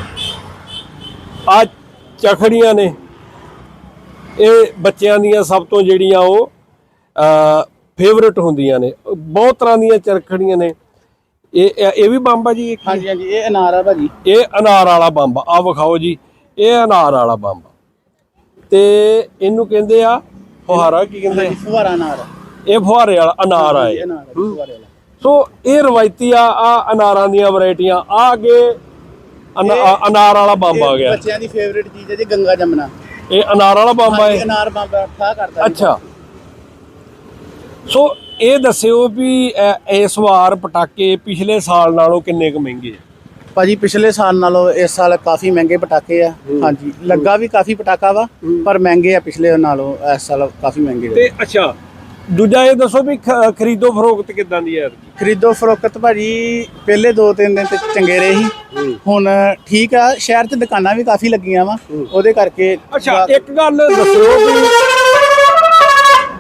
A: ਆ ਚਖੜੀਆਂ ਨੇ, ਇਹ ਬੱਚਿਆਂ ਦੀਆਂ ਸਭ ਤੋਂ ਜਿਹੜੀਆਂ ਉਹ ਫੇਵਰਟ ਹੁੰਦੀਆਂ ਨੇ। ਬਹੁਤ ਤਰ੍ਹਾਂ ਦੀਆਂ ਚਰਖੜੀਆਂ ਨੇ। ਇਹ ਇਹ ਵੀ ਬੰਬ ਆ ਜੀ ਇਹ ਕੀ?
E: ਹਾਂਜੀ ਹਾਂਜੀ ਇਹ ਅਨਾਰ ਆ ਭਾਜੀ।
A: ਇਹ ਅਨਾਰ ਵਾਲਾ ਬੰਬ ਆ। ਆਹ ਵਿਖਾਓ ਜੀ ਇਹ ਅਨਾਰ ਵਾਲਾ ਬੰਬ ਤੇ ਇਹਨੂੰ ਕਹਿੰਦੇ ਆ ਫੁਹਾਰਾ ਕੀ ਕਹਿੰਦੇ ਆ?
E: ਫੁਹਾਰਾ ਅਨਾਰ।
A: ਇਹ ਫੁਹਾਰੇ ਵਾਲਾ ਅਨਾਰ ਆ ਇਹ।
E: ਅਨਾਰ ਫੁਹਾਰੇ ਵਾਲਾ।
A: ਸੋ ਇਹ ਰਵਾਇਤੀ ਆ ਆ ਅਨਾਰਾਂ ਦੀਆਂ ਵੈਰਾਈਟੀਆਂ। ਆ ਅੱਗੇ ਅਨਾ- ਆ ਅਨਾਰ ਵਾਲਾ ਬੰਬ ਆ ਗਿਆ।
E: ਬੱਚਿਆਂ ਦੀ ਫੇਵਰੇਟ ਚੀਜ਼ ਹੈ ਜੀ ਗੰਗਾ ਜਮਨਾ।
A: ਇਹ ਅਨਾਰ ਵਾਲਾ ਬੰਬ ਆ ਇਹ।
E: ਅਨਾਰ ਬੰਬ ਠਾ ਕਰਦਾ ਜੀ।
A: ਅੱਛਾ। ਸੋ ਇਹ ਦੱਸਿਓ ਵੀ ਇਸ ਵਾਰ ਪਟਾਕੇ ਪਿਛਲੇ ਸਾਲ ਨਾਲੋਂ ਕਿੰਨੇ ਕੁ ਮਹਿੰਗੇ ਆ?
E: ਭਾਜੀ ਪਿਛਲੇ ਸਾਲ ਨਾਲੋਂ ਇਸ ਸਾਲ ਕਾਫੀ ਮਹਿੰਗੇ ਪਟਾਕੇ ਆ। ਹਾਂਜੀ ਲੱਗਾ ਵੀ ਕਾਫੀ ਪਟਾਕਾ ਵਾ ਪਰ ਮਹਿੰਗੇ ਆ ਪਿਛਲੇ ਨਾਲੋਂ ਇਸ ਸਾਲ ਕਾਫੀ ਮਹਿੰਗੇ
A: ਤੇ ਅੱਛਾ ਦੂਜਾ ਇਹ ਦੱਸੋ ਵੀ ਖਰੀਦੋ ਫਰੋਖਤ ਕਿਦਾਂ ਦੀ ਹੈ?
E: ਖਰੀਦੋ ਫਰੋਖਤ ਭਾਜੀ ਪਹਿਲੇ 2-3 ਦਿਨ ਤੇ ਚੰਗੇ ਰਹੇ ਸੀ। ਹੁਣ ਠੀਕ ਆ ਸ਼ਹਿਰ 'ਚ ਦੁਕਾਨਾਂ ਵੀ ਕਾਫੀ ਲੱਗੀਆਂ ਵਾ ਉਹਦੇ ਕਰਕੇ
A: ਅੱਛਾ ਇੱਕ ਗੱਲ ਦੱਸਿਓ ਵੀ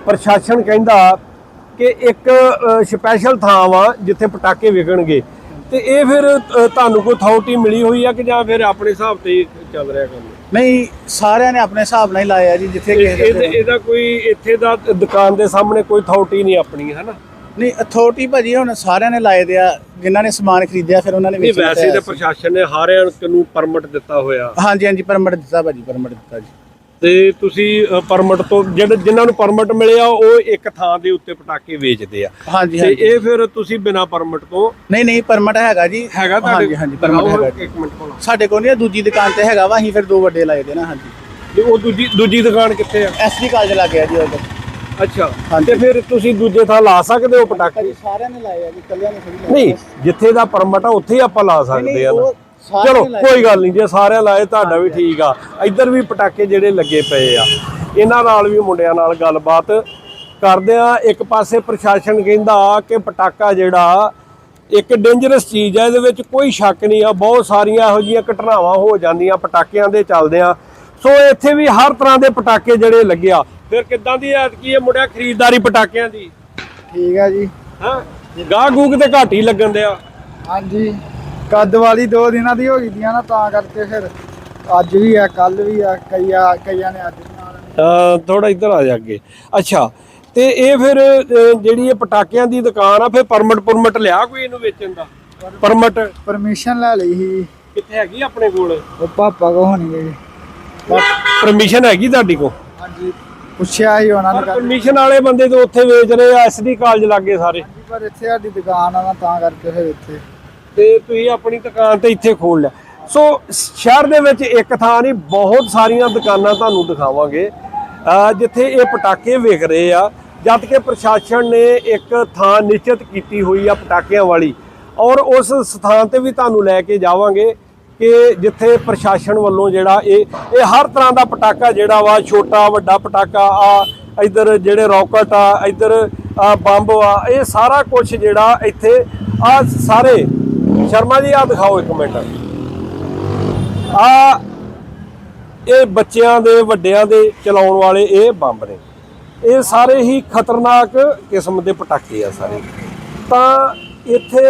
A: ਪ੍ਰਸ਼ਾਸਨ ਕਹਿੰਦਾ ਕਿ ਇੱਕ ਸਪੈਸ਼ਲ ਥਾਂ ਵਾ ਜਿੱਥੇ ਪਟਾਕੇ ਵਿਕਣਗੇ। ਤੇ ਇਹ ਫਿਰ ਤੁਹਾਨੂੰ ਕੋਈ ਅਥਾਰਟੀ ਮਿਲੀ ਹੋਈ ਆ ਕਿ ਜਾਂ ਫਿਰ ਆਪਣੇ ਹਿਸਾਬ ਤੇ ਚੱਲ ਰਿਹਾ ਕੰਮ?
E: ਨਹੀਂ ਸਾਰਿਆਂ ਨੇ ਆਪਣੇ ਹਿਸਾਬ ਨਾਲ ਹੀ ਲਾਇਆ ਜੀ ਜਿੱਥੇ ਕਿਸੇ
A: ਇਹਦੇ-
E: ਦੇ
A: ਇਹਦਾ ਕੋਈ ਇੱਥੇ ਦਾ ਦੁਕਾਨ ਦੇ ਸਾਹਮਣੇ ਕੋਈ ਅਥਾਰਟੀ ਨਹੀਂ ਆਪਣੀ ਹੈ ਨਾ
E: ਨਹੀਂ ਅਥਾਰਟੀ ਭਾਜੀ ਹੁਣ ਸਾਰਿਆਂ ਨੇ ਲਾਏ ਦੇ ਆ ਜਿਨ੍ਹਾਂ ਨੇ ਸਮਾਨ ਖਰੀਦਿਆ ਫਿਰ ਉਹਨਾਂ ਨੇ ਵੇਚਣਾ
A: ਵੈਸੇ
E: ਤਾਂ
A: ਤਾਂ ਪ੍ਰਸ਼ਾਸਨ ਨੇ ਹਰ ਇੱਕ ਨੂੰ ਪਰਮਿਟ ਦਿੱਤਾ ਹੋਇਆ।
E: ਹਾਂਜੀ ਹਾਂਜੀ ਪਰਮਿਟ ਦਿੱਤਾ ਭਾਜੀ ਪਰਮਿਟ ਦਿੱਤਾ ਜੀ।
A: ਤੇ ਤੁਸੀਂ ਪਰਮਿਟ ਤੋਂ ਜਿਹੜੇ ਜਿਨ੍ਹਾਂ ਨੂੰ ਪਰਮਿਟ ਮਿਲਿਆ ਉਹ ਇੱਕ ਥਾਂ ਦੇ ਉੱਤੇ ਪਟਾਕੇ ਵੇਚਦੇ ਆ।
E: ਹਾਂਜੀ
A: ਤੇ ਇਹ ਫਿਰ ਤੁਸੀਂ ਬਿਨਾ ਪਰਮਿਟ ਤੋਂ
E: ਨਹੀਂ ਨਹੀਂ ਪਰਮਿਟ ਹੈਗਾ ਜੀ।
A: ਹੈਗਾ ਤੁਹਾਡੇ
E: ਹਾਂਜੀ ਹਾਂਜੀ ਪਰਮਿਟ ਹੈਗਾ ਜੀ।
A: ਇੱਕ ਮਿੰਟ ਕੋਲ।
E: ਸਾਡੇ ਕੋਲ ਨਹੀਂ ਦੂਜੀ ਦੁਕਾਨ ਤੇ ਹੈਗਾ ਵਾ ਅਸੀਂ ਫਿਰ ਦੋ ਵੱਡੇ ਲਾਏ ਦੇ ਨਾ ਹਾਂਜੀ।
A: ਤੇ ਉਹ ਦੂਜੀ ਦੂਜੀ ਦੁਕਾਨ ਕਿੱਥੇ ਆ?
E: ਐਸਡੀ ਕਾਲਜ ਲੱਗ ਗਿਆ ਜੀ ਉਧਰ
A: ਅੱਛਾ। ਤੇ ਫਿਰ ਤੁਸੀਂ ਦੂਜੇ ਥਾਂ ਲਾ ਸਕਦੇ ਹੋ ਪਟਾਕੇ?
E: ਸਾਰਿਆਂ ਨੇ ਲਾਏ ਆ ਜੀ ਕੱਲਿਆਂ ਨੇ
A: ਨਹੀਂ ਜਿੱਥੇ ਦਾ ਪਰਮਿਟ ਆ ਉੱਥੇ ਹੀ ਆਪਾਂ ਲਾ ਸਕਦੇ ਆ ਨਾ। ਚਲੋ ਕੋਈ ਗੱਲ ਨਹੀਂ ਜੇ ਸਾਰਿਆਂ ਲਾਏ ਤੁਹਾਡਾ ਵੀ ਠੀਕ ਆ। ਇੱਧਰ ਵੀ ਪਟਾਕੇ ਜਿਹੜੇ ਲੱਗੇ ਪਏ ਆ। ਇਹਨਾਂ ਨਾਲ ਵੀ ਮੁੰਡਿਆਂ ਨਾਲ ਗੱਲਬਾਤ ਕਰਦੇ ਆ। ਇੱਕ ਪਾਸੇ ਪ੍ਰਸ਼ਾਸਨ ਕਹਿੰਦਾ ਕਿ ਪਟਾਕਾ ਜਿਹੜਾ ਇੱਕ ਡੇਂਜਰਸ ਚੀਜ਼ ਹੈ ਇਹਦੇ ਵਿੱਚ ਕੋਈ ਸ਼ੱਕ ਨਹੀਂ ਆ। ਬਹੁਤ ਸਾਰੀਆਂ ਇਹੋ ਜਿਹੀਆਂ ਘਟਨਾਵਾਂ ਹੋ ਜਾਂਦੀਆਂ ਪਟਾਕਿਆਂ ਦੇ ਚੱਲਦੇ ਆ। ਸੋ ਇੱਥੇ ਵੀ ਹਰ ਤਰ੍ਹਾਂ ਦੇ ਪਟਾਕੇ ਜਿਹੜੇ ਲੱਗਿਆ ਫਿਰ ਕਿੱਦਾਂ ਦੀ ਐਤਕੀ ਇਹ ਮੁੰਡਿਆ ਖਰੀਦਦਾਰੀ ਪਟਾਕਿਆਂ ਦੀ?
F: ਠੀਕ ਆ ਜੀ।
A: ਹਾਂ? ਗਾਹ ਗੂਗ ਤੇ ਘੱਟ ਹੀ ਲੱਗਣ ਦਿਆ।
F: ਹਾਂਜੀ। ਕੱਦ ਵਾਲੀ ਦੋ ਦਿਨਾਂ ਦੀ ਹੋ ਗਈ ਦੀਆਂ ਨਾ ਤਾਂ ਕਰਕੇ ਫਿਰ ਅੱਜ ਵੀ ਆ ਕੱਲ ਵੀ ਆ ਕਈਆ ਕਈਆਂ ਨੇ ਅੱਜ
A: ਥੋੜਾ ਇੱਧਰ ਆ ਜਾ ਅੱਗੇ। ਅੱਛਾ ਤੇ ਇਹ ਫਿਰ ਜਿਹੜੀ ਇਹ ਪਟਾਕਿਆਂ ਦੀ ਦੁਕਾਨ ਆ ਫਿਰ ਪਰਮਿਟ ਪਰਮਿਟ ਲਿਆ ਕੋਈ ਇਹਨੂੰ ਵੇਚਣ ਦਾ? ਪਰਮਿਟ
F: ਪਰਮਿਸ਼ਨ ਲੈ ਲਈ ਸੀ।
A: ਕਿੱਥੇ ਹੈਗੀ ਆਪਣੇ ਕੋਲ?
F: ਉਹ ਪਾਪਾ ਕੋ ਹੋਣੀ ਹੈ
A: ਪਰਮਿਸ਼ਨ ਹੈਗੀ ਤੁਹਾਡੀ ਕੋਲ?
F: ਹਾਂਜੀ ਪੁੱਛਿਆ ਸੀ ਉਹਨਾਂ ਨੇ।
A: ਪਰਮਿਸ਼ਨ ਵਾਲੇ ਬੰਦੇ ਤੇ ਉੱਥੇ ਵੇਚ ਰਹੇ ਆ ਐਸਡੀ ਕਾਲਜ ਲਾਗੇ ਸਾਰੇ।
F: ਪਰ ਇੱਥੇ ਸਾਡੀ ਦੁਕਾਨ ਆ ਨਾ ਤਾਂ ਕਰਕੇ ਫਿਰ ਇੱਥੇ।
A: ਤੇ ਤੁਸੀਂ ਆਪਣੀ ਦੁਕਾਨ ਤੇ ਇੱਥੇ ਖੋਲ ਲਿਆ। ਸੋ, ਸ਼ਹਿਰ ਦੇ ਵਿੱਚ ਇੱਕ ਥਾਂ ਨਹੀਂ, ਬਹੁਤ ਸਾਰੀਆਂ ਦੁਕਾਨਾਂ ਤੁਹਾਨੂੰ ਦਿਖਾਵਾਂਗੇ। ਜਿੱਥੇ ਇਹ ਪਟਾਕੇ ਵਿਕ ਰਹੇ ਆ। ਜਦ ਕਿ ਪ੍ਰਸ਼ਾਸਨ ਨੇ ਇੱਕ ਥਾਂ ਨਿਸ਼ਚਿਤ ਕੀਤੀ ਹੋਈ ਆ ਪਟਾਕਿਆਂ ਵਾਲੀ। ਔਰ ਉਸ ਸਥਾਨ ਤੇ ਵੀ ਤੁਹਾਨੂੰ ਲੈ ਕੇ ਜਾਵਾਂਗੇ ਕਿ ਜਿੱਥੇ ਪ੍ਰਸ਼ਾਸਨ ਵੱਲੋਂ ਜਿਹੜਾ ਇਹ ਇਹ ਹਰ ਤਰ੍ਹਾਂ ਦਾ ਪਟਾਕਾ ਜਿਹੜਾ ਵਾ, ਛੋਟਾ, ਵੱਡਾ ਪਟਾਕਾ, ਆ, ਇੱਧਰ ਜਿਹੜੇ ਰਾਕਟ ਆ, ਇੱਧਰ ਬੰਬ ਆ, ਇਹ ਸਾਰਾ ਕੁਝ ਜਿਹੜਾ ਇੱਥੇ ਆ ਸਾਰੇ ਸ਼ਰਮਾ ਜੀ ਆ ਦਿਖਾਓ ਇੱਕ ਮਿੰਟ। ਆ ਇਹ ਬੱਚਿਆਂ ਦੇ, ਵੱਡਿਆਂ ਦੇ ਚਲਾਉਣ ਵਾਲੇ ਇਹ ਬੰਬ ਨੇ। ਇਹ ਸਾਰੇ ਹੀ ਖਤਰਨਾਕ ਕਿਸਮ ਦੇ ਪਟਾਕੇ ਆ ਸਾਰੇ। ਤਾਂ ਇੱਥੇ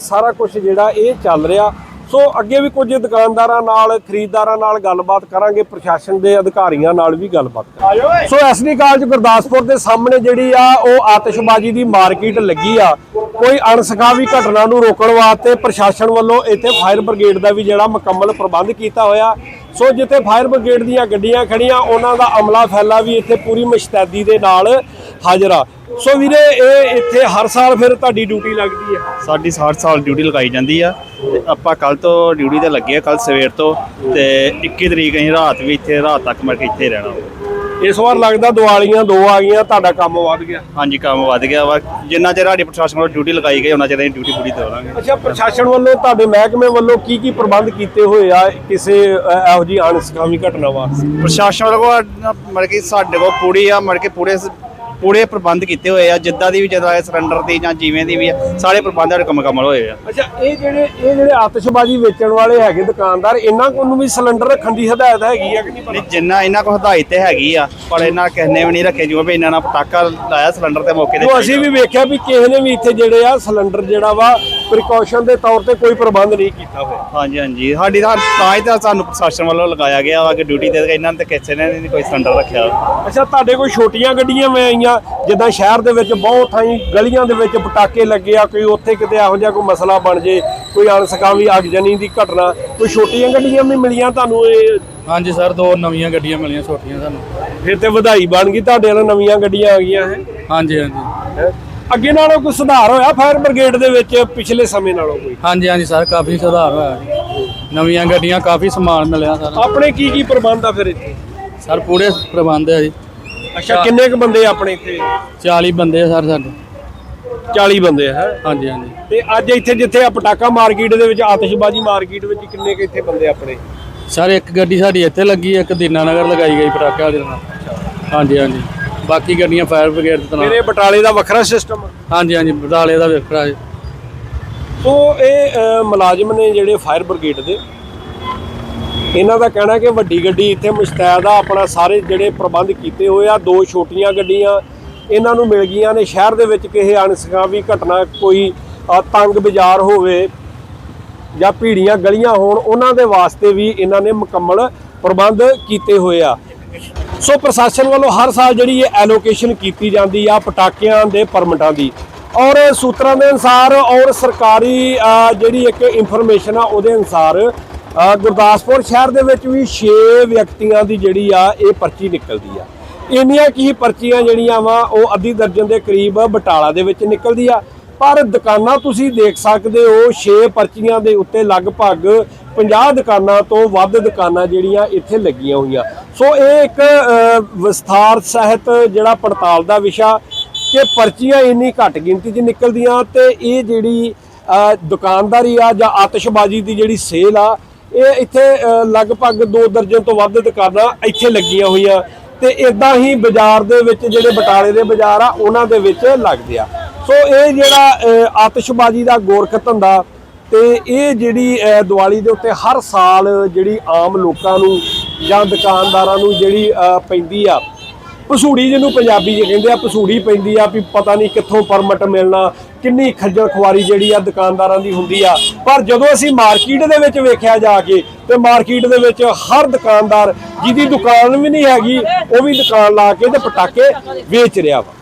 A: ਸਾਰਾ ਕੁਝ ਜਿਹੜਾ ਇਹ ਚੱਲ ਰਿਹਾ ਸੋ ਅੱਗੇ ਵੀ ਕੁਝ ਦੁਕਾਨਦਾਰਾਂ ਨਾਲ ਖਰੀਦਦਾਰਾਂ ਨਾਲ ਗੱਲਬਾਤ ਕਰਾਂਗੇ ਪ੍ਰਸ਼ਾਸਨ ਦੇ ਅਧਿਕਾਰੀਆਂ ਨਾਲ ਵੀ ਗੱਲਬਾਤ ਕਰਾਂਗੇ। ਸੋ ਐਸਡੀ ਕਾਲਜ ਗੁਰਦਾਸਪੁਰ ਦੇ ਸਾਹਮਣੇ ਜਿਹੜੀ ਆ ਉਹ ਆਤਿਸ਼ਬਾਜ਼ੀ ਦੀ ਮਾਰਕੀਟ ਲੱਗੀ ਆ। ਕੋਈ ਅਣਸਖਾਵੀ ਘਟਨਾ ਨੂੰ ਰੋਕਣ ਵਾਸਤੇ ਪ੍ਰਸ਼ਾਸਨ ਵੱਲੋਂ ਇੱਥੇ ਫਾਇਰ ਬ੍ਰਿਗੇਡ ਦਾ ਵੀ ਜਿਹੜਾ ਮੁਕੰਮਲ ਪ੍ਰਬੰਧ ਕੀਤਾ ਹੋਇਆ ਸੋ ਜਿੱਥੇ ਫਾਇਰ ਬ੍ਰਿਗੇਡ ਦੀਆਂ ਗੱਡੀਆਂ ਖੜੀਆਂ, ਉਹਨਾਂ ਦਾ ਅਮਲਾ ਫੈਲਾ ਵੀ ਇੱਥੇ ਪੂਰੀ ਮੁਸ਼ਤੈਦੀ ਦੇ ਨਾਲ ਹਾਜ਼ਰ ਆ। ਸੋ ਵੀਰੇ, ਇਹ ਇੱਥੇ ਹਰ ਸਾਲ ਫਿਰ ਤੁਹਾਡੀ ਡਿਊਟੀ ਲੱਗਦੀ ਹੈ?
J: ਸਾਡੀ 60 ਸਾਲ ਡਿਊਟੀ ਲਗਾਈ ਜਾਂਦੀ ਆ ਤੇ ਆਪਾਂ ਕੱਲ ਤੋਂ ਡਿਊਟੀ ਤੇ ਲੱਗੇ ਆ ਕੱਲ ਸਵੇਰ ਤੋਂ ਤੇ 21 ਤਰੀਕ ਅਸੀਂ ਰਾਤ ਵੀ ਇੱਥੇ, ਰਾਤ ਤੱਕ ਮੈਂ ਇੱਥੇ ਰਹਿਣਾ।
A: ਇਸ ਵਾਰ ਲੱਗਦਾ ਦੀਵਾਲੀਆਂ ਦੋ ਆ ਗਈਆਂ ਤੁਹਾਡਾ ਕੰਮ ਵੱਧ ਗਿਆ।
J: ਹਾਂਜੀ ਕੰਮ ਵੱਧ ਗਿਆ ਵਾ। ਜਿੰਨਾ ਚਿਰ ਸਾਡੀ ਪ੍ਰਸ਼ਾਸਨ ਵੱਲੋਂ ਡਿਊਟੀ ਲਗਾਈ ਗਈ ਉਹਨਾਂ ਚਿਰ ਅਸੀਂ ਡਿਊਟੀ ਪੂਰੀ ਕਰਾਂਗੇ
A: ਅੱਛਾ ਪ੍ਰਸ਼ਾਸਨ ਵੱਲੋਂ ਤੁਹਾਡੇ ਮਹਿਕਮੇ ਵੱਲੋਂ ਕੀ ਕੀ ਪ੍ਰਬੰਧ ਕੀਤੇ ਹੋਏ ਆ ਕਿਸੇ ਇਹੋ ਜਿਹੀ ਅਣਸਖਾਵੀ ਘਟਨਾ ਵਾਸਤੇ?
J: ਪ੍ਰਸ਼ਾਸਨ ਵੱਲੋਂ ਮਤਲਬ ਕਿ ਸਾਡੇ ਕੋਲ ਪੂਰੀ ਆ ਮਤਲਬ ਕਿ ਪੂਰੇ ਪੂਰੇ ਪ੍ਰਬੰਧ ਕੀਤੇ ਹੋਏ ਆ ਜਿੱਦਾਂ ਦੀ ਵੀ ਜਦੋਂ ਇਹ ਸਿਲੰਡਰ ਦੀ ਜਾਂ ਜਿਵੇਂ ਦੀ ਵੀ ਆ ਸਾਰੇ ਪ੍ਰਬੰਧ ਸਾਡੇ ਕੋਲ ਮੁਕੰਮਲ ਹੋਏ ਆ।
A: ਅੱਛਾ ਇਹ ਜਿਹੜੇ ਇਹ ਜਿਹੜੇ ਆਤਿਸ਼ਬਾਜ਼ੀ ਵੇਚਣ ਵਾਲੇ ਹੈਗੇ ਦੁਕਾਨਦਾਰ ਇਹਨਾਂ ਕੋਲ ਨੂੰ ਵੀ ਸਿਲੰਡਰ ਰੱਖਣ ਦੀ ਹਦਾਇਤ ਹੈਗੀ ਆ ਕਿ ਨਹੀਂ
J: ਨਹੀਂ ਜਿੰਨਾ ਇਹਨਾਂ ਕੋਲ ਹਦਾਇਤ ਤੇ ਹੈਗੀ ਆ ਪਰ ਇਹਨਾਂ ਕਿਸੇ ਨੇ ਵੀ ਨਹੀਂ ਰੱਖੇ ਜਿਵੇਂ ਵੀ ਇਹਨਾਂ ਨਾਲ ਪਟਾਕਾ ਲਾਇਆ ਸਿਲੰਡਰ ਤੇ ਮੌਕੇ ਤੇ।
A: ਅਸੀਂ ਵੀ ਵੇਖਿਆ ਵੀ ਕਿਸੇ ਨੇ ਵੀ ਇੱਥੇ ਜਿਹੜੇ ਆ ਸਿਲੰਡਰ ਜਿਹੜਾ ਵਾ ਪ੍ਰੀਕਾਸ਼ਨ ਦੇ ਤੌਰ ਤੇ ਕੋਈ ਪ੍ਰਬੰਧ ਨਹੀਂ ਕੀਤਾ ਹੋਇਆ।
J: ਹਾਂਜੀ ਹਾਂਜੀ। ਸਾਡੀ ਤਾਂ ਤਾਂ ਹੀ ਤਾਂ ਸਾਨੂੰ ਪ੍ਰਸ਼ਾਸਨ ਵੱਲੋਂ ਲਗਾਇਆ ਗਿਆ ਵਾ ਕਿ ਡਿਊਟੀ ਤੇ ਇਹਨਾਂ ਨੇ ਤਾਂ ਕਿਸੇ ਨੇ ਨਹੀਂ ਕੋਈ ਸਿਲੰਡਰ ਰੱਖਿਆ।
A: ਅੱਛਾ ਤੁਹਾਡੇ ਕੋਲ ਛੋਟੀਆਂ ਗੱਡੀਆਂ ਵੀ ਆਈਆਂ ਜਿੱਦਾਂ ਸ਼ਹਿਰ ਦੇ ਵਿੱਚ ਬਹੁਤ ਥਾਈਂ ਗਲੀਆਂ ਦੇ ਵਿੱਚ ਪਟਾਕੇ ਲੱਗੇ ਆ ਕੋਈ ਉੱਥੇ ਕਿਤੇ ਇਹੋ ਜਿਹਾ ਕੋਈ ਮਸਲਾ ਬਣ ਜੇ ਕੋਈ ਅਣਸਕਾਵੀ ਅਗਜਨੀ ਦੀ ਘਟਨਾ ਕੋਈ ਛੋਟੀਆਂ ਗੱਡੀਆਂ ਵੀ ਮਿਲੀਆਂ ਤੁਹਾਨੂੰ ਇਹ?
D: ਹਾਂਜੀ ਸਰ ਦੋ ਨਵੀਆਂ ਗੱਡੀਆਂ ਮਿਲੀਆਂ ਛੋਟੀਆਂ ਸਾਨੂੰ।
A: ਫਿਰ ਤੇ ਵਧਾਈ ਬਣ ਗਈ ਤੁਹਾਡੇ ਨਾਲ ਨਵੀਆਂ ਗੱਡੀਆਂ ਆ ਗਈਆਂ ਹੈ?
D: ਹਾਂਜੀ ਹਾਂਜੀ।
A: ਅੱਗੇ ਨਾਲੋਂ ਕੋਈ ਸੁਧਾਰ ਹੋਇਆ ਫਾਇਰ ਬ੍ਰਿਗੇਡ ਦੇ ਵਿੱਚ ਪਿਛਲੇ ਸਮੇਂ ਨਾਲੋਂ ਕੋਈ?
D: ਹਾਂਜੀ ਹਾਂਜੀ ਸਰ ਕਾਫੀ ਸੁਧਾਰ ਹੋਇਆ। ਨਵੀਆਂ ਗੱਡੀਆਂ ਕਾਫੀ ਸਮਾਨ ਮਿਲਿਆ ਸਰ
A: ਆਪਣੇ ਕੀ ਕੀ ਪ੍ਰਬੰਧ ਆ ਫਿਰ ਇੱਥੇ?
D: ਸਰ ਪੂਰੇ ਪ੍ਰਬੰਧ ਹੈ ਜੀ।
A: ਅੱਛਾ ਕਿੰਨੇ ਕੁ ਬੰਦੇ ਆਪਣੇ ਇੱਥੇ?
D: 40 ਬੰਦੇ ਆ ਸਰ ਸਾਡੇ।
A: 40 ਬੰਦੇ ਹੈ?
D: ਹਾਂਜੀ ਹਾਂਜੀ।
A: ਤੇ ਅੱਜ ਇੱਥੇ ਜਿੱਥੇ ਆ ਪਟਾਕਾ ਮਾਰਕੀਟ ਦੇ ਵਿੱਚ ਆਤਿਸ਼ਬਾਜ਼ੀ ਮਾਰਕੀਟ ਵਿੱਚ ਕਿੰਨੇ ਕੁ ਇੱਥੇ ਬੰਦੇ ਆਪਣੇ?
D: ਸਰ ਇੱਕ ਗੱਡੀ ਸਾਡੀ ਇੱਥੇ ਲੱਗੀ ਇੱਕ ਦੀਨਾਨਗਰ ਲਗਾਈ ਗਈ ਪਟਾਕੇ ਵਾਲੇ ਨਾਲ। ਹਾਂਜੀ ਹਾਂਜੀ। ਬਾਕੀ ਗੱਡੀਆਂ ਫਾਇਰ ਬ੍ਰਿਗੇਡ ਦੇ ਨਾਲ
A: ਮੇਰੇ ਬਟਾਲੇ ਦਾ ਵੱਖਰਾ ਸਿਸਟਮ
D: ਹਾਂਜੀ ਹਾਂਜੀ ਬਟਾਲੇ ਦਾ ਵੇਖੜਾ ਜੀ
A: ਸੋ ਇਹ ਮੁਲਾਜ਼ਮ ਨੇ ਜਿਹੜੇ ਫਾਇਰ ਬ੍ਰਿਗੇਡ ਦੇ ਇਹਨਾਂ ਦਾ ਕਹਿਣਾ ਕਿ ਵੱਡੀ ਗੱਡੀ ਇੱਥੇ ਮੁਸ਼ਤੈਦ ਆ, ਆਪਣਾ ਸਾਰੇ ਜਿਹੜੇ ਪ੍ਰਬੰਧ ਕੀਤੇ ਹੋਏ ਆ, ਦੋ ਛੋਟੀਆਂ ਗੱਡੀਆਂ ਇਹਨਾਂ ਨੂੰ ਮਿਲ ਗਈਆਂ ਨੇ। ਸ਼ਹਿਰ ਦੇ ਵਿੱਚ ਕਿਸੇ ਅਣਸਖਾਂ ਵੀ ਘਟਨਾ ਕੋਈ ਤੰਗ ਬਾਜ਼ਾਰ ਹੋਵੇ ਜਾਂ ਭੀੜੀਆਂ ਗਲੀਆਂ ਹੋਣ, ਉਹਨਾਂ ਦੇ ਵਾਸਤੇ ਵੀ ਇਹਨਾਂ ਨੇ ਮੁਕੰਮਲ ਪ੍ਰਬੰਧ ਕੀਤੇ ਹੋਏ ਆ। ਸੋ ਪ੍ਰਸ਼ਾਸਨ ਵੱਲੋਂ ਹਰ ਸਾਲ ਜਿਹੜੀ ਇਹ ਐਲੋਕੇਸ਼ਨ ਕੀਤੀ ਜਾਂਦੀ ਆ ਪਟਾਕਿਆਂ ਦੇ ਪਰਮਿਟਾਂ ਦੀ। ਔਰ ਸੂਤਰਾਂ ਦੇ ਅਨੁਸਾਰ ਔਰ ਸਰਕਾਰੀ ਜਿਹੜੀ ਇੱਕ ਇਨਫੋਰਮੇਸ਼ਨ ਆ ਉਹਦੇ ਅਨੁਸਾਰ ਗੁਰਦਾਸਪੁਰ ਸ਼ਹਿਰ ਦੇ ਵਿੱਚ ਵੀ 6 ਵਿਅਕਤੀਆਂ ਦੀ ਜਿਹੜੀ ਆ, ਇਹ ਪਰਚੀ ਨਿਕਲਦੀ ਆ। ਇੰਨੀਆਂ ਕੀ ਪਰਚੀਆਂ ਜਿਹੜੀਆਂ ਵਾ, ਉਹ ਅੱਧੀ ਦਰਜਨ ਦੇ ਕਰੀਬ ਬਟਾਲਾ ਦੇ ਵਿੱਚ ਨਿਕਲਦੀ ਆ। ਪਰ ਦੁਕਾਨਾਂ ਤੁਸੀਂ ਦੇਖ ਸਕਦੇ ਹੋ 6 ਪਰਚੀਆਂ ਦੇ ਉੱਤੇ ਲਗਭਗ 50 ਦੁਕਾਨਾਂ ਤੋਂ ਵੱਧ ਦੁਕਾਨਾਂ ਜਿਹੜੀਆਂ ਇੱਥੇ ਲੱਗੀਆਂ ਹੋਈਆਂ। ਸੋ ਇਹ ਇੱਕ ਵਿਸਥਾਰ ਸਹਿਤ ਜਿਹੜਾ ਪੜਤਾਲ ਦਾ ਵਿਸ਼ਾ ਕਿ ਪਰਚੀਆਂ ਇੰਨੀ ਘੱਟ ਗਿਣਤੀ 'ਚ ਨਿਕਲਦੀਆਂ ਤੇ ਇਹ ਜਿਹੜੀ ਦੁਕਾਨਦਾਰੀ ਆ ਜਾਂ ਆਤਿਸ਼ਬਾਜ਼ੀ ਦੀ ਜਿਹੜੀ ਸੇਲ ਆ ਇਹ ਇੱਥੇ ਲਗਭਗ 2 ਦਰਜਨ ਤੋਂ ਵੱਧ ਦੁਕਾਨਾਂ ਇੱਥੇ ਲੱਗੀਆਂ ਹੋਈਆਂ ਤੇ ਇਦਾਂ ਹੀ ਬਾਜ਼ਾਰ ਦੇ ਵਿੱਚ ਜਿਹੜੇ ਬਟਾਲੇ ਦੇ ਬਾਜ਼ਾਰ ਆ, ਉਹਨਾਂ ਦੇ ਵਿੱਚ ਲੱਗਦੇ ਆ। ਸੋ ਇਹ ਜਿਹੜਾ ਆਤਿਸ਼ਬਾਜ਼ੀ ਦਾ ਗੋਰਖ ਧੰਦਾ ਤੇ ਇਹ ਜਿਹੜੀ ਦੀਵਾਲੀ ਦੇ ਉੱਤੇ ਹਰ ਸਾਲ ਜਿਹੜੀ ਆਮ ਲੋਕਾਂ ਨੂੰ ਜਾਂ ਦੁਕਾਨਦਾਰਾਂ ਨੂੰ ਜਿਹੜੀ ਪੈਂਦੀ ਆ ਪਸੂੜੀ ਜਿਹਨੂੰ ਪੰਜਾਬੀ ਜੇ ਕਹਿੰਦੇ ਆ, ਪਸੂੜੀ ਪੈਂਦੀ ਆ ਵੀ ਪਤਾ ਨਹੀਂ ਕਿੱਥੋਂ ਪਰਮਿਟ ਮਿਲਣਾ, ਕਿੰਨੀ ਖੱਜਲ ਖੁਆਰੀ ਜਿਹੜੀ ਆ ਦੁਕਾਨਦਾਰਾਂ ਦੀ ਹੁੰਦੀ ਆ। ਪਰ ਜਦੋਂ ਅਸੀਂ ਮਾਰਕੀਟ ਦੇ ਵਿੱਚ ਵੇਖਿਆ ਜਾ ਕੇ ਤੇ ਮਾਰਕੀਟ ਦੇ ਵਿੱਚ ਹਰ ਦੁਕਾਨਦਾਰ ਜਿਹਦੀ ਦੁਕਾਨ ਵੀ ਨਹੀਂ ਹੈਗੀ, ਉਹ ਵੀ ਦੁਕਾਨ ਲਾ ਕੇ ਤੇ ਪਟਾਕੇ ਵੇਚ ਰਿਹਾ ਵਾ।